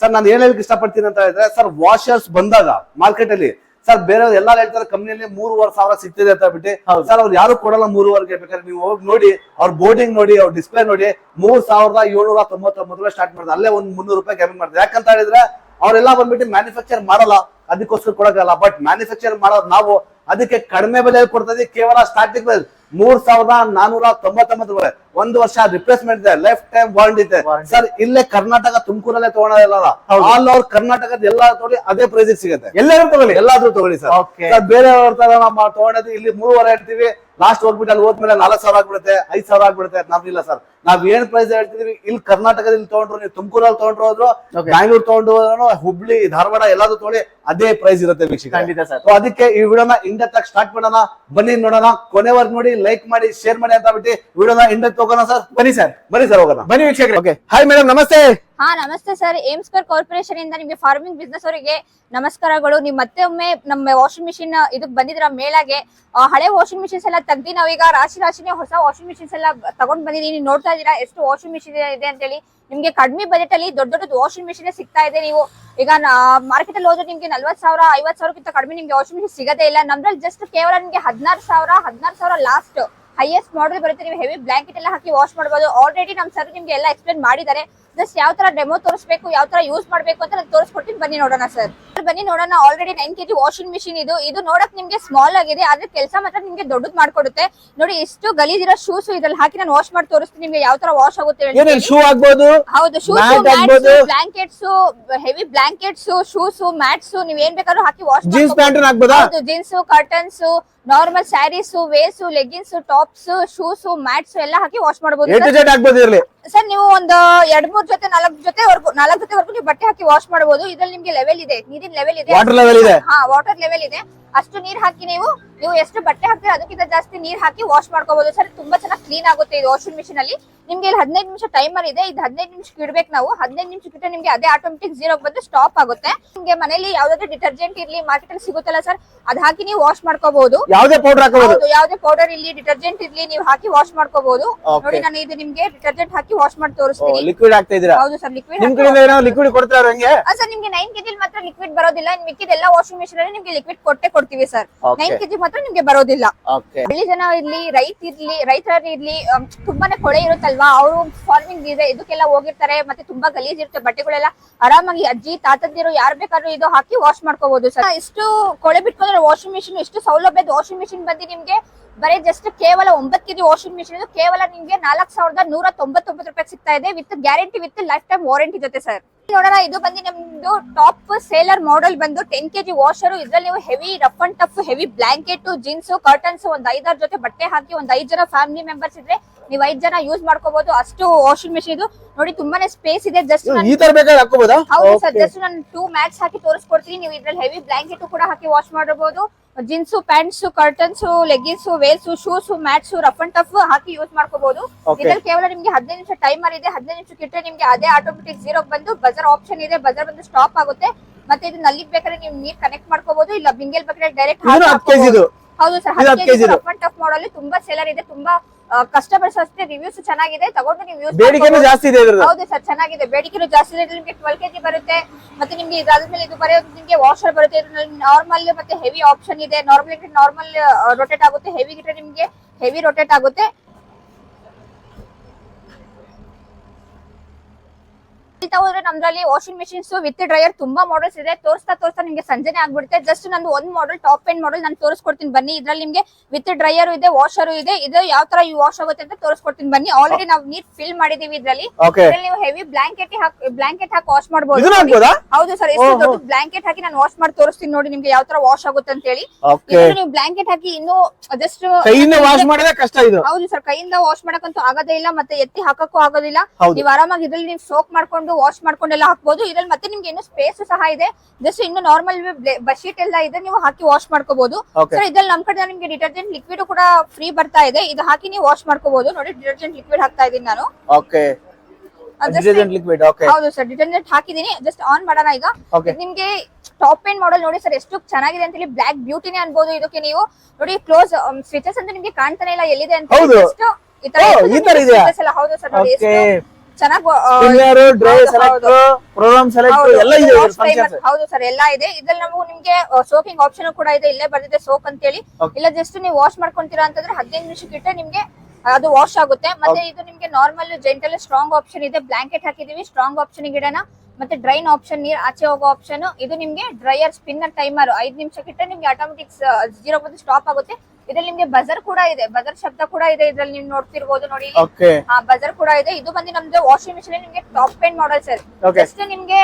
ಸರ್ ನಾನು ಏನ್ ಹೇಳಕ್ ಇಷ್ಟಪಡ್ತೀನಿ ಅಂತ ಹೇಳಿದ್ರೆ ಸರ್ ವಾಷರ್ಸ್ ಬಂದಾಗ ಮಾರ್ಕೆಟ್ ಅಲ್ಲಿ ಸರ್ ಬೇರೆ ಎಲ್ಲಾರು ಹೇಳ್ತಾರೆ ಕಂಪ್ನಿಯಲ್ಲಿ ಮೂರುವರೆ ಸಾವಿರ ಸಿಗ್ತಿದೆ ಅಂತ ಬಿಟ್ಟು ಸರ್ ಅವ್ರು ಯಾರು ಕೊಡಲ್ಲ ಮೂರುವರೆಗೆ ಬೇಕಾದ್ರೆ ನೀವು ಹೋಗಿ ನೋಡಿ ಅವ್ರ ಬೋರ್ಡಿಂಗ್ ನೋಡಿ ಅವ್ರ ಡಿಸ್ಪ್ಲೇ ನೋಡಿ ಮೂರ್ ಸಾವಿರದ ಏಳ್ನೂರ ತೊಂಬತ್ತೊಂಬತ್ತು ರೂಪಾಯಿ ಸ್ಟಾರ್ಟ್ ಮಾಡ್ತಾರೆ ಅಲ್ಲೇ ಒಂದ್ ಮುನ್ನೂರು ರೂಪಾಯಿ ಕಮ್ಮಿ ಮಾಡ್ತಾರೆ ಯಾಕಂತ ಹೇಳಿದ್ರೆ ಅವರೆಲ್ಲ ಬಂದ್ಬಿಟ್ಟು ಮ್ಯಾನುಫ್ಯಾಕ್ಚರ್ ಮಾಡಲ್ಲ. ಅದಕ್ಕೋಸ್ಕರ ಕೊಡಕ್ಕಾಗಲ್ಲ. ಬಟ್ ಮ್ಯಾನುಫ್ಯಾಕ್ಚರ್ ಮಾಡೋದು ನಾವು ಅದಕ್ಕೆ ಕಡಿಮೆ ಬೆಲೆ ಕೊಡ್ತಾ ಕೇವಲ ಸ್ಟಾರ್ಟಿಂಗ್ ಬೆಲೆ. ಮೂರ್ ಸಾವಿರದ ನಾನೂರ ತೊಂಬತ್ತೊಂಬತ್ತು ರೂಪಾಯಿ ಒಂದು ವರ್ಷ ರಿಪ್ಲೇಸ್ಮೆಂಟ್ ಇದೆ ಲೈಫ್ ಟೈಮ್ ವಾರಂಟಿ ಇದೆ ಸರ್ ಇಲ್ಲೇ ಕರ್ನಾಟಕ ತುಮಕೂರಲ್ಲೇ ತಗೊಳೋದಿಲ್ಲ? ಆಲ್ ಓವರ್ ಕರ್ನಾಟಕದ ಎಲ್ಲಾ ತಗೊಳ್ಳಿ ಅದೇ ಪ್ರೈಸ್ ಸಿಗುತ್ತೆ. ಎಲ್ಲರೂ ತಗೊಳ್ಳಿ. ಎಲ್ಲಾದ್ರೂ ತಗೊಳ್ಳಿ ಸರ್ ಬೇರೆ ತರ ನಾವು ತಗೊಂಡದ್ದು ಇಲ್ಲಿ ಮೂರುವರೆ ಹೇಳ್ತೀವಿ. ಲಾಸ್ಟ್ ಹೋಗ್ಬಿಟ್ಟು ಅಲ್ಲಿ ಹೋದ್ಮೇಲೆ ನಾಲ್ಕು ಸಾವಿರ ಆಗ್ಬಿಡುತ್ತೆ ಐದ್ ಸಾವಿರ ಆಗ್ಬಿಡುತ್ತೆ. ನಮ್ಗಿಲ್ಲ ಸರ್ ನಾವ್ ಏನ್ ಪ್ರೈಸ್ ಹೇಳ್ತಿದೀವಿ ಇಲ್ಲಿ ಕರ್ನಾಟಕದಲ್ಲಿ ತಗೊಂಡ್ರು ನೀವು ತುಮಕೂರಲ್ಲಿ ತಗೊಂಡ್ರು ಹೋದ್ರು. ಬ್ಯಾಂಗ್ಳೂರ್ ತಗೊಂಡು ಹೋದ್ರು ಹುಬ್ಳಿ ಧಾರವಾಡ ಎಲ್ಲಾದ್ರೂ ತಗೊಳ್ಳಿ ಅದೇ ಪ್ರೈಸ್ ಇರುತ್ತೆ ವೀಕ್ಷಕ ಅದಕ್ಕೆ ಈ ವಿಡಿಯೋನ ಆಗಿ ಸ್ಟಾರ್ಟ್ ಮಾಡೋಣ. ಬನ್ನಿ ನೋಡೋಣ. ಕೊನೆವರೆಗೆ ನೋಡಿ ಲೈಕ್ ಮಾಡಿ ಶೇರ್ ಮಾಡಿ ಅಂತ ಬಿಟ್ಟು ವಿಡಿಯೋನ ಇಂಡೆತ್ ಹೋಗೋಣ ಸರ್. ಬನ್ನಿ ಸರ್. ಬನ್ನಿ ಸರ್ ಹೋಗೋಣ. ಬನ್ನಿ ವೀಕ್ಷಕರೇ. ಓಕೆ ಹಾಯ್ ಮೇಡಮ್ ನಮಸ್ತೆ. ಹಾ ನಮಸ್ತೆ ಸರ್. ಏಮ್ ಸ್ಕ್ವೇರ್ ಕಾರ್ಪೊರೇಷನ್ ಇಂದ ನಿಮಗೆ ಫಾರ್ಮಿಂಗ್ ಬಿಸ್ನೆಸ್ ಅವರಿಗೆ ನಮಸ್ಕಾರಗಳು. ನೀವು ಮತ್ತೆ ಒಮ್ಮೆ ನಮ್ಮ ವಾಷಿಂಗ್ ಮಿಷಿನ್ ಇದಕ್ ಬಂದಿದ್ರ ಮೇಲಾಗೆ ಆ, ಹಳೆ ವಾಷಿಂಗ್ ಮಿಷಿನ್ಸ್ ಎಲ್ಲ ತೆಗ್ದಿ ನಾವೀಗ ರಾಶಿ ರಾಶಿನೇ ಹೊಸ ವಾಷಿಂಗ್ ಮಿಷಿನ್ಸ್ ಎಲ್ಲ ತಗೊಂಡ್ ಬಂದಿದೀನಿ. ನೋಡ್ತಾ ಇದೀರಾ ಎಷ್ಟು ವಾಷಿಂಗ್ ಮಿಷಿನ್ ಇದೆ ಅಂತೇಳಿ ನಿಮ್ಗೆ ಕಡಿಮೆ ಬಜೆಟ್ ಅಲ್ಲಿ ದೊಡ್ಡ ದೊಡ್ಡ ವಾಷಿಂಗ್ ಮಿಷಿನ್ ಸಿಗ್ತಾ ಇದೆ ನೀವು. ಈಗ ಮಾರ್ಕೆಟ್ ಅಲ್ಲಿ ಹೋದ್ರೆ ನಿಮ್ಗೆ ನಲ್ವತ್ ಸಾವಿರ, ಐವತ್ ಸಾವಿರಕ್ಕಿಂತ ಕಡಿಮೆ ನಿಮ್ಗೆ ವಾಷಿಂಗ್ ಮಿಷಿನ್ ಸಿಗದೇ ಇಲ್ಲ. ನಮ್ದ್ರಲ್ಲಿ ಜಸ್ಟ್ ಕೇವಲ ನಿಮ್ಗೆ ಹದಿನಾರು ಸಾವಿರ ಹದಿನಾರು ಸಾವಿರ ಲಾಸ್ಟ್ ಹೈಯೆಸ್ಟ್ ಮಾಡಲ್ ಬರುತ್ತೆ. ನೀವು ಹೆವಿ ಬ್ಲಾಂಕೆಟ್ ಎಲ್ಲ ಹಾಕಿ ವಾಶ್ ಮಾಡಬಹುದು ಆಲ್ರೆಡಿ ನಮ್ ಸರ್ ನಿಮ್ಗೆ ಎಲ್ಲ ಎಕ್ಸ್ಪ್ಲೇನ್ ಮಾಡಿದ್ದಾರೆ. ಜಸ್ಟ್ ಯಾವ ತರ ಡೆಮೋ ತೋರಿಸಬೇಕು ಯಾವ ತರ ಯೂಸ್ ಮಾಡಬೇಕು ಅಂತ ನಾನು ತೋರಿಸ್ಕೊಡ್ತೀನಿ. ಬನ್ನಿ ನೋಡೋಣ ಸರ್ ಬನ್ನಿ ನೋಡೋಣ already nine KG washing machine ಇದು. ಇದು ನೋಡಕ್ ನಿಮ್ಗೆ ಸ್ಮಾಲ್ ಆಗಿದೆ ಆದ್ರೆ ಕೆಲಸ ಮಾತ್ರ ನಿಮ್ಗೆ ದೊಡ್ಡದ್ ಮಾಡ್ಕೊಡುತ್ತೆ. ನೋಡಿ ಎಷ್ಟು ಗಲೀಜಿರೋ ಶೂಸ್ ಇದ್ರಲ್ಲಿ ಹಾಕಿ ನಾನು ವಾಶ್ ಮಾಡಿ ತೋರಿಸ್ತೀನಿ ನಿಮ್ಗೆ ಯಾವ ತರ ವಾಶ್ ಆಗುತ್ತೆ ಶೂ ಆಗ್ಬೋದು? ಹೌದು shoes blankets heavy blankets shoes mats ನೀವ್ ಏನ್ ಬೇಕಾದ್ರೂ ಹಾಕಿ wash jeans pant jeans curtains normal sarees ways leggings tops shoes mats ಎಲ್ಲ ಹಾಕಿ ವಾಶ್ ಮಾಡಬಹುದು ಸರ್ ನೀವು ಒಂದು ಎರಡ್ ಮೂರ್ ಜೊತೆ ನಾಲ್ಕು ಜೊತೆವರೆಗೂ ನಾಲ್ಕು ವರ್ಗು ನೀವು ಬಟ್ಟೆ ಹಾಕಿ ವಾಶ್ ಮಾಡಬಹುದು. ಇದ್ರಲ್ಲಿ ನಿಮ್ಗೆ ಲೆವೆಲ್ ಇದೆ. ನೀರಿನ ಲೆವೆಲ್ ಇದೆ. ವಾಟರ್ ಲೆವೆಲ್ ಇದೆ. ಹಾ ವಾಟರ್ ಲೆವೆಲ್ ಇದೆ. ಅಷ್ಟು ನೀರ್ ಹಾಕಿ ನೀವು ನೀವು ಎಷ್ಟು ಬಟ್ಟೆ ಹಾಕ್ತೀರ ಅದಕ್ಕಿಂತ ಜಾಸ್ತಿ ನೀರ್ ಹಾಕಿ ವಾಶ್ ಮಾಡ್ಕೋಬಹುದು ಸರ್ ತುಂಬಾ ಚೆನ್ನಾಗಿ ಕ್ಲೀನ್ ಆಗುತ್ತೆ ಇದು ವಾಷಿಂಗ್ ಮಿಷಿನ್ ಅಲ್ಲಿ. ನಿಮ್ಗೆ ಇಲ್ಲಿ ಹದಿನೈದು ನಿಮಿಷ ಟೈಮರ್ ಇದೆ. ಇದು ಹದಿನೈದು ನಿಮಿಷಕ್ಕೆ ಇಡ್ಬೇಕು ನಾವು. ಹದಿನೈದು ನಿಮಿಷಕ್ಕೆ ನಿಮ್ಗೆ ಅದೇ ಆಟೋಮೆಟಿಕ್ ಜೀರೋ ಬಂದು ಸ್ಟಾಪ್ ಆಗುತ್ತೆ. ನಿಮ್ಗೆ ಮನೇಲಿ ಯಾವ್ದಾದ್ರು ಡಿಟರ್ಜೆಂಟ್ ಇರ್ಲಿ ಮಾರ್ಕೆಟ್ ಅಲ್ಲಿ ಸಿಗುತ್ತಲ್ಲ ಸರ್ ಅದ್ ಹಾಕಿ ನೀವು ವಾಶ್ ಮಾಡ್ಕೋಬಹುದು ಯಾವ್ದೇ ಪೌಡರ್ ಹಾಕಬಹುದು ಹೌದು ಯಾವ್ದೇ ಪೌಡರ್ ಇರ್ಲಿ ಡಿಟರ್ಜೆಂಟ್ ಇರ್ಲಿ ನೀವು ಹಾಕಿ ವಾಶ್ ಮಾಡ್ಕೋಬಹುದು ನೋಡಿ ನಾನು ಇದು ನಿಮ್ಗೆ ಡಿಟರ್ಜೆಂಟ್ ಹಾಕಿ ವಾಶ್ ಮಾಡಿ ತೋರಿಸ್ತೀನಿ. ಲಿಕ್ವಿಡ್ ಹೌದು ಸರ್ ಲಿಕ್ವಿಡ್ ಲಿಕ್ವಿಡ್ ಕೊಡ್ತಾರ ಹಂಗೆ? ಸರ್ ನಿಮ್ಗೆ ನೈನ್ ಕೆಜಿ ಮಾತ್ರ ಲಿಕ್ವಿಡ್ ಬರೋದಿಲ್ಲ. ಮಿಕ್ಕಿದೆಲ್ಲ ವಾಷಿಂಗ್ ಮಿಷಿನ್ ಅಲ್ಲಿ ನಿಮ್ಗೆ ಲಿಕ್ವಿಡ್ ಕೊಟ್ಟೆ ಕೊಡ್ತೀವಿ ಸರ್. ನೈನ್ ಕೆಜಿ ಮಾತ್ರ ನಿಮ್ಗೆ ಬರೋದಿಲ್ಲ. ಹಳ್ಳಿ ಜನ ಇರ್ಲಿ ರೈತ ಇರ್ಲಿ ರೈತರು ಇರ್ಲಿ ತುಂಬಾನೇ ಕೊಳೆ ಇರುತ್ತಲ್ವಾ? ಅವರು ಫಾರ್ಮಿಂಗ್ ಇದೆ ಇದಕ್ಕೆಲ್ಲ ಹೋಗಿರ್ತಾರೆ ಮತ್ತೆ ತುಂಬಾ ಗಲೀಜ್ ಇರುತ್ತೆ ಬಟ್ಟೆಗಳೆಲ್ಲ ಆರಾಮಾಗಿ ಅಜ್ಜಿ ತಾತಂದಿರು ಯಾರು ಬೇಕಾದ್ರೂ ಇದು ಹಾಕಿ ವಾಶ್ ಮಾಡ್ಕೋಬಹುದು ಸರ್. ಇಷ್ಟು ಕೊಳೆ ಬಿಟ್ಕೊಂಡ್ರೆ ವಾಷಿಂಗ್ ಮಿಷಿನ್ ಇಷ್ಟು ಸೌಲಭ್ಯದ ವಾಷಿಂಗ್ ಮಿಷಿನ್ ಬಂದು ನಿಮ್ಗೆ ಬರೀ ಜಸ್ಟ್ ಕೇವಲ ಒಂಬತ್ತು ಕೆಜಿ ವಾಷಿಂಗ್ ಮಿಷಿನ್ ಇದು ಕೇವಲ ನಿಮ್ಗೆ ನಾಲ್ಕು ಸಾವಿರದ ನೂರ ತೊಂಬತ್ತೊಂಬತ್ತು ರೂಪಾಯಿ ಸಿಗ್ತಾ ಇದೆ with guarantee with lifetime warranty ಜೊತೆ ಸರ್. ನೋಡೋಣ, ಇದು ಬಂದು ನಮ್ದು ಟಾಪ್ ಸೇಲರ್ ಮಾಡೆಲ್ ಬಂದು ಟೆನ್ ಕೆಜಿ ವಾಷರ್ ಇದ್ರಲ್ಲಿ ನೀವು heavy rough and tough heavy blanket jeans curtains ಒಂದ್ ಐದಾರು ಜೊತೆ ಬಟ್ಟೆ ಹಾಕಿ ಒಂದ್ ಐದ್ ಜನ ಫ್ಯಾಮಿಲಿ ಮೆಂಬರ್ಸ್ ಇದ್ರೆ ನೀವ್ ಐದ್ ಜನ ಯೂಸ್ ಮಾಡ್ಕೋಬಹುದು ಅಷ್ಟು ವಾಷಿಂಗ್ ಮೆಷಿನ್ ಇದು. ನೋಡಿ ತುಂಬಾನೇ ಸ್ಪೇಸ್ ಇದೆ. ಜಸ್ಟ್ ಈ ತರ ಬೇಕಾದ್ರೆ ಹಾಕೋಬೋದಾ ಹೌದು ಸರ್ ಜಸ್ಟ್ ನಾನು ಟೂ ಮ್ಯಾಟ್ಸ್ ಹಾಕಿ ತೋರಿಸ್ಕೊಡ್ತೀನಿ. ನೀವು ಇದ್ರಲ್ಲಿ ಹೆವಿ ಬ್ಲಾಂಕೆಟ್ ಕೂಡ ಹಾಕಿ ವಾಶ್ ಮಾಡಬಹುದು jeans pants curtains leggings veils shoes mats rough and tough hockey use ಮಾಡ್ಕೋಬಹುದು. ಇದ್ರಲ್ಲಿ ಕೇವಲ ನಿಮ್ಗೆ ಹದಿನೈದು ನಿಮಿಷ ಟೈಮರ್ ಇದೆ. ಹದಿನೈದು ನಿಮಿಷಕ್ಕೆ ಇಟ್ಟರೆ ನಿಮ್ಗೆ ಅದೇ ಆಟೋಮೆಟಿಕ್ ಜೀರೋ ಬಂದು ಬಜರ್ ಆಪ್ಷನ್ ಇದೆ. ಬಜರ್ ಬಂದು ಸ್ಟಾಪ್ ಆಗುತ್ತೆ. ಮತ್ತೆ ಇದು ನಲ್ಲಿ ಬೇಕಾದ್ರೆ ನೀವು ನೀರ್ ಕನೆಕ್ಟ್ ಮಾಡ್ಕೋಬಹುದು ಇಲ್ಲ ಬಿಂಗಲ್ ಬೇಕಾದ್ರೆ ಡೈರೆಕ್ಟ್. ಹೌದು ಸರ್ ಹದಿನೈದು ಹತ್ತು. ರಫ್ ಅಂಡ್ ಟಫ್ ಮಾಡಲ್ ತುಂಬಾ ಸೆಲರ್ ಇದೆ. ತುಂಬಾ ಕಸ್ಟಮರ್ಸ್ ಅಷ್ಟೇ ರಿವ್ಯೂಸ್ ಚೆನ್ನಾಗಿದೆ ತಗೊಂಡು ನೀವು ಯೂಸ್ ಬೇಡಿಕೆನೂ ಜಾಸ್ತಿ ಇದೆ ಇದ್ರದ್ದು. ಹೌದು ಸರ್ ಚೆನ್ನಾಗಿದೆ. ಬೇಡಿಕೆನೂ ಜಾಸ್ತಿ ಇದೆ. ನಿಮಗೆ ಟ್ವೆಲ್ ಕೆಜಿ ಬರುತ್ತೆ ಮತ್ತೆ ನಿಮ್ಗೆ ಇದಾದ್ಮೇಲೆ ಇದು ಬರೆಯೋದು ನಿಮ್ಗೆ ವಾಷರ್ ಬರುತ್ತೆ. ನಾರ್ಮಲ್ ಮತ್ತೆ ಹೆವಿ ಆಪ್ಷನ್ ಇದೆ. ನಾರ್ಮಲ್ ಇಟ್ಟರೆ ನಾರ್ಮಲ್ ರೊಟೇಟ್ ಆಗುತ್ತೆ. ಹೆವಿ ಇಟ್ಟರೆ ನಿಮ್ಗೆ ಹೆವಿ ರೊಟೇಟ್ ಆಗುತ್ತೆ. ಹೇಳ್ತಾ ಹೋದ್ರೆ ನಮ್ದ್ರಲ್ಲಿ ವಾಷಿಂಗ್ ಮಿಷಿನ್ಸ್ ವಿತ್ ಡ್ರೈಯರ್ ತುಂಬಾ ಮಾಡೆಲ್ಸ್ ಇದೆ. ತೋರಿಸ್ತಾ ತೋರಿಸ್ತಾ ನಿಮ್ಗೆ ಸಂಜೆನೆ ಆಗ್ಬಿಡುತ್ತೆ. ಜಸ್ಟ್ ನಂದು ಒಂದ್ ಮಾಡೆಲ್ ಟಾಪ್ ಎಂಡ್ ಮಾಡಲ್ ನಾನು ತೋರಿಸ್ಕೊಡ್ತೀನಿ. ಬನ್ನಿ ಇದ್ರಲ್ಲಿ ನಿಮ್ಗೆ ವಿತ್ ಡ್ರೈಯರ್ ಇದೆ ವಾಷರ್ ಇದೆ. ಇದು ಯಾವ ತರ ವಾಶ್ ಆಗುತ್ತೆ ಅಂತ ತೋರಿಸ್ಕೊಡ್ತೀನಿ. ಬನ್ನಿ ಆಲ್ರೆಡಿ ನಾವು ನೀರ್ ಫಿಲ್ ಮಾಡಿದೀವಿ ಇದ್ರಲ್ಲಿ. ನೀವು ಹೆವಿ ಬ್ಲಾಂಕೆಟ್ ಹಾಕಿ ಬ್ಲಾಂಕೆಟ್ ಹಾಕಿ ವಾಶ್ ಮಾಡಬಹುದು ಹೌದು ಸರ್ ಎಷ್ಟು ದೊಡ್ಡ ಬ್ಲಾಂಕೆಟ್ ಹಾಕಿ ನಾನು ವಾಶ್ ಮಾಡಿ ತೋರಿಸ್ತೀನಿ ನೋಡಿ ನಿಮ್ಗೆ ಯಾವ ತರ ವಾಶ್ ಆಗುತ್ತೆ ಅಂತ ಹೇಳಿ. ನೀವು ಬ್ಲಾಂಕೆಟ್ ಹಾಕಿ ಇನ್ನು ಜಸ್ಟ್ ವಾಶ್ ಮಾಡೋದೇ ಕಷ್ಟ ಇದು. ಹೌದು ಸರ್ ಕೈಯಿಂದ ವಾಶ್ ಮಾಡಕ್ಕಂತೂ ಆಗೋದೇ ಇಲ್ಲ ಮತ್ತೆ ಎತ್ತಿ ಹಾಕಕ್ಕೂ ಆಗೋದಿಲ್ಲ. ನೀವು ಆರಾಮಾಗಿ ಇದ್ರಲ್ಲಿ ನೀವು ಸೋಕ್ ಮಾಡ್ಕೊಂಡು ವಾಶ್ ಮಾಡ್ಕೊಂಡೆಲ್ಲ ಹಾಕ್ಬೋದು. ಇದ್ರಲ್ಲಿ ಮತ್ತೆ ನಿಮ್ಗೆ ಇನ್ನು ಸ್ಪೇಸ್ ಸಹ ಇದೆ. ಜಸ್ಟ್ ಇನ್ನು ನಾರ್ಮಲ್ ಬಶೀಟ್ ಎಲ್ಲ ಇದೆ ನೀವು ಹಾಕಿ ವಾಶ್ ಮಾಡ್ಕೋಬಹುದು ಇದ್ರಲ್ಲಿ ನಮ್ ಕಡೆ ನಿಮ್ಗೆ ಡಿಟರ್ಜೆಂಟ್ ಲಿಕ್ವಿಡ್ ಕೂಡ ಫ್ರೀ ಬರ್ತಾ ಇದೆ. ಇದು ಹಾಕಿ ನೀವು ವಾಶ್ ಮಾಡ್ಕೋಬಹುದು ನೋಡಿ ಡಿಟರ್ಜೆಂಟ್ ಲಿಕ್ವಿಡ್ ಹಾಕ್ತಾ ಇದೀನಿ ನಾನು. ಓಕೆ ಹೌದು ಸರ್ ಡಿಟರ್ಜೆಂಟ್ ಹಾಕಿದೀನಿ ಜಸ್ಟ್ ಆನ್ ಮಾಡೋಣ ಈಗ. ನಿಮ್ಗೆ ಟಾಪ್ ಎಂಡ್ ಮಾಡಲ್ ನೋಡಿ ಸರ್ ಎಷ್ಟು ಚೆನ್ನಾಗಿದೆ ಅಂತ ಹೇಳಿ ಬ್ಲಾಕ್ ಬ್ಯೂಟಿನೇ ಅನ್ಬೋದು ಇದಕ್ಕೆ ನೀವು. ನೋಡಿ ಕ್ಲೋಸ್ ಸ್ವಿಚಸ್ ಅಂತ ನಿಮ್ಗೆ ಕಾಣ್ತಾನೆ ಇಲ್ಲ. ಎಲ್ಲಿದೆ ಅಂತ ಹೌದು. ಸರ್ ನೋಡಿ ಚೆನ್ನಾಗಿ spinner dry select programme select ಎಲ್ಲ ಇದೆ ಫಂಕ್ಷನ್ಸ್ ಹೌದು ಸರ್ ಎಲ್ಲ ಇದೆ. ಇದ್ರಲ್ಲಿ ನಿಮ್ಗೆ ಸೋಕಿಂಗ್ ಆಪ್ಷನ್ ಕೂಡ ಇದೆ. ಇಲ್ಲೇ ಬರ್ದಿದೆ ಸೋಕ್ ಅಂತ ಹೇಳಿ ಇಲ್ಲ ಜಸ್ಟ್ ನೀವು ವಾಶ್ ಮಾಡ್ಕೊಂತೀರಾ ಅಂತಂದ್ರೆ ಹದಿನೈದು ನಿಮಿಷಕ್ಕೆ ಇಟ್ಟರೆ ನಿಮ್ಗೆ ಅದು ವಾಶ್ ಆಗುತ್ತೆ. ಮತ್ತೆ ಇದು ನಿಮ್ಗೆ ನಾರ್ಮಲ್ ಜೆಂಟಲ್ ಸ್ಟ್ರಾಂಗ್ ಆಪ್ಷನ್ ಇದೆ. ಬ್ಲಾಂಕೆಟ್ ಹಾಕಿದೀವಿ ಸ್ಟ್ರಾಂಗ್ ಆಪ್ಷನ್ ಗಿಡನ. ಮತ್ತೆ ಡ್ರೈನ್ ಆಪ್ಷನ್ ನೀರ್ ಆಚೆ ಹೋಗೋ ಆಪ್ಷನ್ ಇದು ನಿಮ್ಗೆ ಡ್ರೈಯರ್ ಸ್ಪಿನ್ನರ್ ಟೈಮರ್ ಐದು ನಿಮಿಷಕ್ಕೆ ಕಿಟ್ಟ ನಿಮ್ಗೆ ಆಟೋಮೆಟಿಕ್ ಜೀರೋ ಬಂದು ಸ್ಟಾಪ್ ಆಗುತ್ತೆ. ಇದ್ರಲ್ಲಿ ನಿಮ್ಗೆ ಬಜರ್ ಕೂಡ ಇದೆ. ಬಜರ್ ಶಬ್ದ ಕೂಡ ಇದೆ ಇದ್ರಲ್ಲಿ ನೀವು ನೋಡ್ತಿರ್ಬೋದು ನೋಡಿ. ಓಕೆ ಆ ಬಜರ್ ಕೂಡ ಇದೆ. ಇದು ಬಂದು ನಮ್ದು ವಾಷಿಂಗ್ ಮಿಷಿನ್ ನಿಮ್ಗೆ top end model sir. Just ನಿಮ್ಗೆ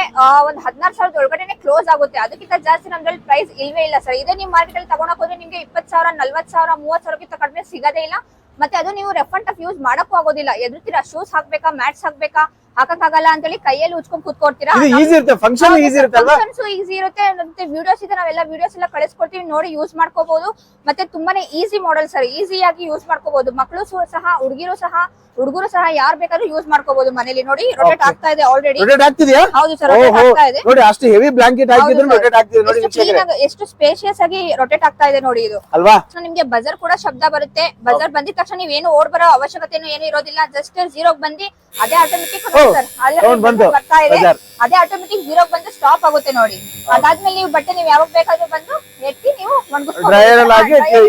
ಒಂದ್ ಹದಿನಾರು ಸಾವಿರದ ಒಳಗಡೆನೆ ಕ್ಲೋಸ್ ಆಗುತ್ತೆ. ಅದಕ್ಕಿಂತ ಜಾಸ್ತಿ ನಮ್ದ್ರಲ್ಲಿ ಪ್ರೈಸ್ ಇಲ್ವೇ ಇಲ್ಲ ಸರ್ ಇದೇ ನೀವು ಮಾರ್ಕೆಟ್ ಅಲ್ಲಿ ತಗೊಳಕ್ ಹೋದ್ರೆ ನಿಮ್ಗೆ ಇಪ್ಪತ್ ಸಾವಿರ ನಲ್ವತ್ ಸಾವಿರ ಮೂವತ್ ಸಾವಿರಕ್ಕಿಂತ ಕಡಿಮೆ ಸಿಗದೇ ಇಲ್ಲ. ಮತ್ತೆ ಅದು ನೀವು ರೆಫಂಡ್ ಆಫ್ ಯೂಸ್ ಮಾಡಕ್ಕೂ ಆಗೋದಿಲ್ಲ. ಎದುರ್ತೀರಾ? ಶೂಸ್ ಹಾಕ್ಬೇಕಾ? ಮ್ಯಾಟ್ಸ್ ಹಾಕ್ಬೇಕಾ? ಹಾಕಕ್ಕಾಗಲ್ಲ ಅಂತೇಳಿ ಕೈಯಲ್ಲಿ ಉಚ್ಕೊಂಡ್ ಕೂತ್ಕೊಡ್ತೀರಾ? ಇದು ಈಸಿ ಇರುತ್ತೆ. ಫಂಕ್ಷನ್ ಈಸಿ ಇರುತ್ತೆ ಅಲ್ವಾ? ಈಸಿ ಇರುತ್ತೆ. ಮತ್ತೆ ವಿಡಿಯೋಸ್ ಇದೆ ನಾವೆಲ್ಲ ವಿಡಿಯೋಸ್ ಎಲ್ಲ ಕಳಿಸ್ಕೊಡ್ತೀವಿ. ನೋಡಿ ಯೂಸ್ ಮಾಡ್ಕೋಬಹುದು ಮತ್ತೆ ತುಂಬಾನೇ ಈಸಿ ಮಾಡೆಲ್ ಸರ್. ಈಸಿಯಾಗಿ ಯೂಸ್ ಮಾಡ್ಕೋಬಹುದು ಮಕ್ಕಳು ಸಹ ಹುಡುಗಿರು ಸಹ ಹುಡುಗರು ಸಹ ಯಾರ್ ಬೇಕಾದ್ರೂ ಯೂಸ್ ಮಾಡ್ಕೋಬಹುದು ಮನೇಲಿ. ನೋಡಿ ರೊಟೇಟ್ ಆಗ್ತಾ ಇದೆ ಆಲ್ರೆಡಿ ರೊಟೇಟ್ ಆಗ್ತಿದ್ಯಾ? ಹೌದು ಸರ್ ರೊಟೇಟ್ ಆಗ್ತಾ ಇದೆ. ನೋಡಿ ಅಷ್ಟು ಹೆವಿ ಬ್ಲಾಂಕೆಟ್ ಹಾಕಿದ್ರು ರೊಟೇಟ್ ಆಗ್ತಿದೆ ನೋಡಿ ಎಷ್ಟು ವೀಕ್ಷಕರೇ. ಆಗಿ- ಎಷ್ಟು ಸ್ಪೇಷಿಯಸ್ ಆಗಿ ರೊಟೇಟ್ ಆಗ್ತಾ ಇದೆ ನೋಡಿ ಇದು. ಅಲ್ವಾ? ಸೊ ನಿಮ್ಗೆ ಬಜರ್ ಕೂಡ ಶಬ್ದ ಬರುತ್ತೆ. ಬಜರ್ ಬಂದಿದ ತಕ್ಷಣ ನೀವೇನು ಓಡ್ ಬರೋ ಅವಶ್ಯಕತೆ ಏನು ಇರೋದಿಲ್ಲ. ಜಸ್ಟ್ ಜೀರೋಗ್ ಬಂದಿ ಅದೇ ಆಟೋಮೆಟಿಕ್ ಓ, sound ಬಂತು. ಬರ್ತಾ ಇದೆ. ಅದೇ ಆಟೋಮೆಟಿಕ್ ಜೀರೋಗ್ ಬಂದು ಸ್ಟಾಪ್ ಆಗುತ್ತೆ ನೋಡಿ. ಅದಾದ್ಮೇಲೆ ನೀವು ಬಟ್ಟೆ ನೀವು ಯಾವಾಗ ಬೇಕಾದ್ರೂ ಬಂದು ಎತ್ತಿ ನೀವು ಅಲ್ಲಿ ಹಾಕಿ ಇದು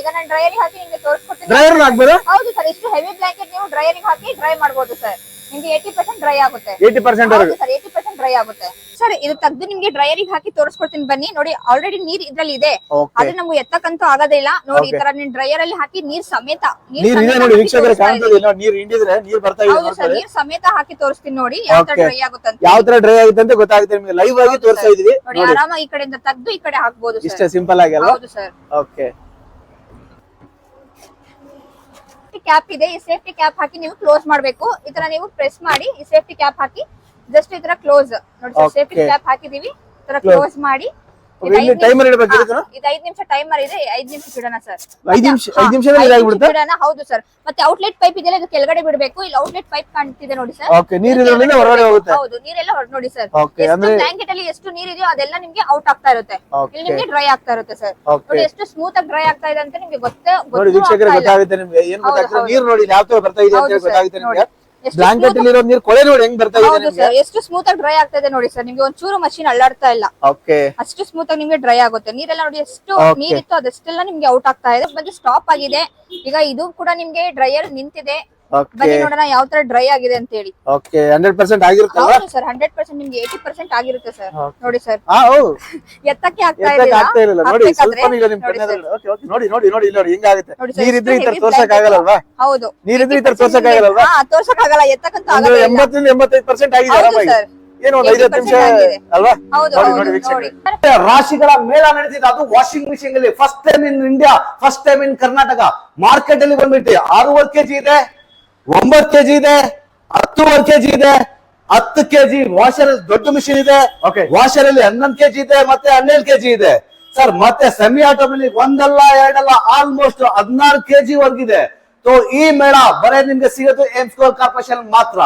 ಈಗ ನಾನು ಡ್ರೈಯರ್ ಹಾಕಿ ನಿಮ್ಗೆ ತೋರಿಸ್ಕೊಡ್ತೀನಿ. ಹಾಕ್ಬೋದಾ? ಹೌದು ಸರ್ ಇಷ್ಟು ಹೆವಿ ಬ್ಲಾಂಕೆಟ್ ನೀವು ಡ್ರೈಯರ್ ಹಾಕಿ ಡ್ರೈ ಮಾಡ್ಬೋದು ಸರ್. ನಿಮ್ಗೆ ಏಯ್ಟಿ ಪರ್ಸೆಂಟ್ ಡ್ರೈ ಆಗುತ್ತೆ. ಏಯ್ಟಿ ಪರ್ಸೆಂಟ್ ವರೆಗೂ. ಸರ್ ಏಯ್ಟಿ ಪರ್ಸೆಂಟ್ ಡ್ರೈ ಆಗುತ್ತೆ. ಸರ್ ಇದು ತೆಗ್ದು ನಿಮ್ಗೆ ಡ್ರೈಯರಿಗೆ ಹಾಕಿ ತೋರಿಸ್ಕೊಡ್ತೀನಿ ಬನ್ನಿ. ನೋಡಿ ಆಲ್ರೆಡಿ ನೀರ್ ಇದ್ರಲ್ಲಿ ಇದೆ. ಆದ್ರೆ ನಮ್ಗೆ ಎತ್ತಕ್ಕಂತೂ ಆಗೋದಿಲ್ಲ ನೋಡಿ ಈ ತರ ನೀನ್ ಡ್ರೈಯರ್ ಅಲ್ಲಿ ಹಾಕಿ ನೀರ್ ಸಮೇತ ನೀರ್ ಸಮೇತ ಹಾಕಿ ತೋರಿಸ್ತೀನಿ ನೋಡಿ ಯಾವ ತರ ಡ್ರೈ ಆಗುತ್ತೆ ಯಾವ ತರ ಡ್ರೈ ಆಗುತ್ತೆ ಅಂತ ಗೊತ್ತಾಗುತ್ತೆ ನಿಮಗೆ. ಲೈವ್ ಆಗಿ ತೋರಿಸ್ತಾ ಇದೀವಿ ನೋಡಿ ಈ ಕಡೆಯಿಂದ ತೆಗ್ದು ಈ ಕಡೆ ಹಾಕ್ಬೋದು ಇಷ್ಟೇ ಸಿಂಪಲ್ ಆಗಿ ಸರ್. ಓಕೆ ಕ್ಯಾಪ್ ಇದೆ. ಈ ಸೇಫ್ಟಿ ಕ್ಯಾಪ್ ಹಾಕಿ ನೀವು ಕ್ಲೋಸ್ ಮಾಡ್ಬೇಕು. ಈ ತರ ನೀವು ಪ್ರೆಸ್ ಮಾಡಿ ಈ ಸೇಫ್ಟಿ ಕ್ಯಾಪ್ ಹಾಕಿ ಜಸ್ಟ್ ಈ ತರ ಕ್ಲೋಸ್ ನೋಡಿ ಸರ್ ಸೇಫ್ಟಿ. ಕ್ಯಾಪ್ ಹಾಕಿದೀವಿ. ಈ ತರ ಕ್ಲೋಸ್ ಮಾಡಿ. ಇಲ್ಲಿ ಟೈಮರ್ ಇಡಬೇಕು? ಇದು 5 ನಿಮಿಷ ಟೈಮರ್ ಇದೆ. 5 ನಿಮಿಷ ಬಿಡೋಣ ಸರ್ 5 ನಿಮಿಷ 5 ನಿಮಿಷದಲ್ಲಿ ಇದಾಗ್ಬಿಡುತ್ತಾ? ಬಿಡೋಣ. ಹೌದು ಸರ್ ಮತ್ತೆ ಔಟ್ಲೆಟ್ ಪೈಪ್ ಇದೆಯಲ್ಲ ಇದು ಕೆಳಗಡೆ ಬಿಡಬೇಕು. ಇಲ್ಲಿ ಔಟ್ಲೆಟ್ ಪೈಪ್ ಕಾಣ್ತಿದೆ ನೋಡಿ ಸರ್ ಓಕೆ ನೀರು ಇದ್ರಿಂದ ಹೊರಗಡೆ ಹೋಗುತ್ತೆ. ಹೌದು ನೀರೆಲ್ಲ ಹೊರ ನೋಡಿ ಸರ್ ಓಕೆ ಅಂದ್ರೆ- ಬ್ಲಾಂಕೆಟ್ ಅಲ್ಲಿ ಎಷ್ಟು ನೀರ್ ಇದೆಯೋ ಅದೆಲ್ಲ ನಿಮ್ಗೆ ಔಟ್ ಆಗ್ತಾ ಇರುತ್ತೆ. ಇಲ್ಲಿ ನಿಮಗೆ ಡ್ರೈ ಆಗ್ತಾ ಇರುತ್ತೆ ಸರ್ ನೋಡಿ ಎಷ್ಟು ಸ್ಮೂತ್ ಆಗಿ ಡ್ರೈ ಆಗ್ತಾ ಇದೆ ಅಂತ ನಿಮ್ಗೆ ಗೊತ್ತೇ ನೋಡಿ ಗೊತ್ತೂ ವೀಕ್ಷಕರೇ ಆಗ್ತಾ ಇಲ್ಲ. ಗೊತ್ತಾಗುತ್ತೆ ನಿಮ್ಗೆ. ಏನ್ ಹೌದು. ನೀರ್ ನೋಡಿ ಯಾವ ತರ ಬರ್ತಾ ಇದೆ ಅಂತ ಗೊತ್ತಾಗುತ್ತೆ ನೋಡಿ. ನಿಮ್ಗೆ. ಬ್ಲಾಂಕೆಟ್ ಅಲ್ಲಿ ಇರೋ ನೀರು ಕೊಳೆ ನೋಡಿ ಹೆಂಗ್ ಬರ್ತಾ ಇದೆ ಹೌದು ನಿಮ್ಗೆ? ಸರ್ ಎಷ್ಟು ಸ್ಮೂತ್ ಆಗಿ ಡ್ರೈ ಆಗ್ತಾ ಇದೆ ನೋಡಿ ಸರ್ ನಿಮ್ಗೆ ಒಂಚೂರು ಮಷೀನ್ ಅಲ್ಲಾಡ್ತಾ ಇಲ್ಲ. ಓಕೆ ಅಷ್ಟು ಸ್ಮೂತ್ ಆಗಿ ನಿಮ್ಗೆ ಡ್ರೈ ಆಗುತ್ತೆ. ನೀರೆಲ್ಲ ನೋಡಿ ಎಷ್ಟು Okay. ನೀರಿತ್ತು ಅದಷ್ಟೆಲ್ಲ ನಿಮ್ಗೆ ಔಟ್ ಆಗ್ತಾ ಇದೆ. ಬಂದು ಸ್ಟಾಪ್ ಆಗಿದೆ. ಈಗ ಇದು ಕೂಡ ನಿಮ್ಗೆ ಡ್ರೈಯರ್ ನಿಂತಿದೆ. ಬನ್ನಿ ನೋಡೋಣ ಯಾವ ತರ ಡ್ರೈ ಆಗಿದೆ ಅಂತ ಹೇಳಿ ಓಕೆ ಹಂಡ್ರೆಡ್ ಪರ್ಸೆಂಟ್ ಹೌದು ಸರ್ ಹಂಡ್ರೆಡ್ ಪರ್ಸೆಂಟ್ ನಿಮ್ಗೆ ಏಯ್ಟಿ ಪರ್ಸೆಂಟ್ ಆಗಿರುತ್ತೆ ಸರ್ ನೋಡಿ ಸರ್ ಆ ಓ. ಎತ್ತಕ್ಕೆ ಆಗ್ತಾ ಎತ್ತಕ್ಕೆ ಇಲ್ಲ ಆಗ್ತಾ ಇರಲಿಲ್ಲ. ನೋಡಿ ಸ್ವಲ್ಪ ಈಗ ನಿಮ್ ನೋಡಿ ಕಣ್ಣೆದುರು ಓಕೆ ಓಕೆ ನೋಡಿ ನೋಡಿ ನೋಡಿ ಇಲ್ಲಿ ನೋಡಿ ಹಿಂಗಾಗುತ್ತೆ. ನೋಡಿ sir, ನೀರಿದ್ರೆ ಈ ತರ ತೋರ್ಸಕ್ ಹೌದು. ನೀರಿದ್ರೆ ಈ ತರ ತೋರ್ಸಕ್ ಆಗಲ್ಲಲ್ವಾ ಹಾ ತೋರ್ಸಕ್ ಆಗಲ್ಲ. ಎತ್ತಕ್ಕಂತೂ ಒಂದು ಆಗಲ್ಲ ಎಂಬತ್ತರಿಂದ ಎಂಬತ್ತೈದು ಪರ್ಸೆಂಟ್ ಆಗಿದೆ ಹೌದು ಆರಾಮಾಗಿ sir. ಏನು ಒಂದು ಐವತ್ತು ನಿಮಿಷ 80% ಆಗಿದೆ. ಅಲ್ವಾ? ಹೌದು ನೋಡಿ ಹೌದು ನೋಡಿ ನೋಡಿ. ರಾಶಿಗಳ ಮೇಳ ನಡೆಸಿದ ಅದು ವಾಷಿಂಗ್ ಮಿಷಿನ್ ಅಲ್ಲಿ. First time in India first time in Karnataka market ಅಲ್ಲಿ ಬಂದ್ಬಿಟ್ಟು ಆರೂವರೆ ಕೆಜಿ ಇದೆ. ಒಂಬತ್ತು ಕೆಜಿ ಇದೆ ಹತ್ತುವರೆ ಕೆಜಿ ಇದೆ ಹತ್ತು ಕೆಜಿ ವಾಷರ್ ದೊಡ್ಡ ಮಿಷಿನ್ ಇದೆ. ವಾಷರ್ ಅಲ್ಲಿ ಹನ್ನೊಂದು ಕೆಜಿ ಇದೆ ಮತ್ತೆ ಹನ್ನೆರಡು ಕೆಜಿ ಇದೆ. ಸರ್ ಮತ್ತೆ ಸೆಮಿ ಆಟೋಮೆಟಿಕ್ ಒಂದಲ್ಲ ಎರಡಲ್ಲ ಆಲ್ಮೋಸ್ಟ್ ಹದಿನಾರು ಕೆಜಿ ವರ್ಗಿದೆ ಸೊ ಈ ಮೇಳ ಬರೇ ನಿಮ್ಗೆ ಸಿಗೋದು ಏಮ್ಸ್ಕೋರ್ ಕಾರ್ಪೊರೇಷನ್ ಮಾತ್ರ.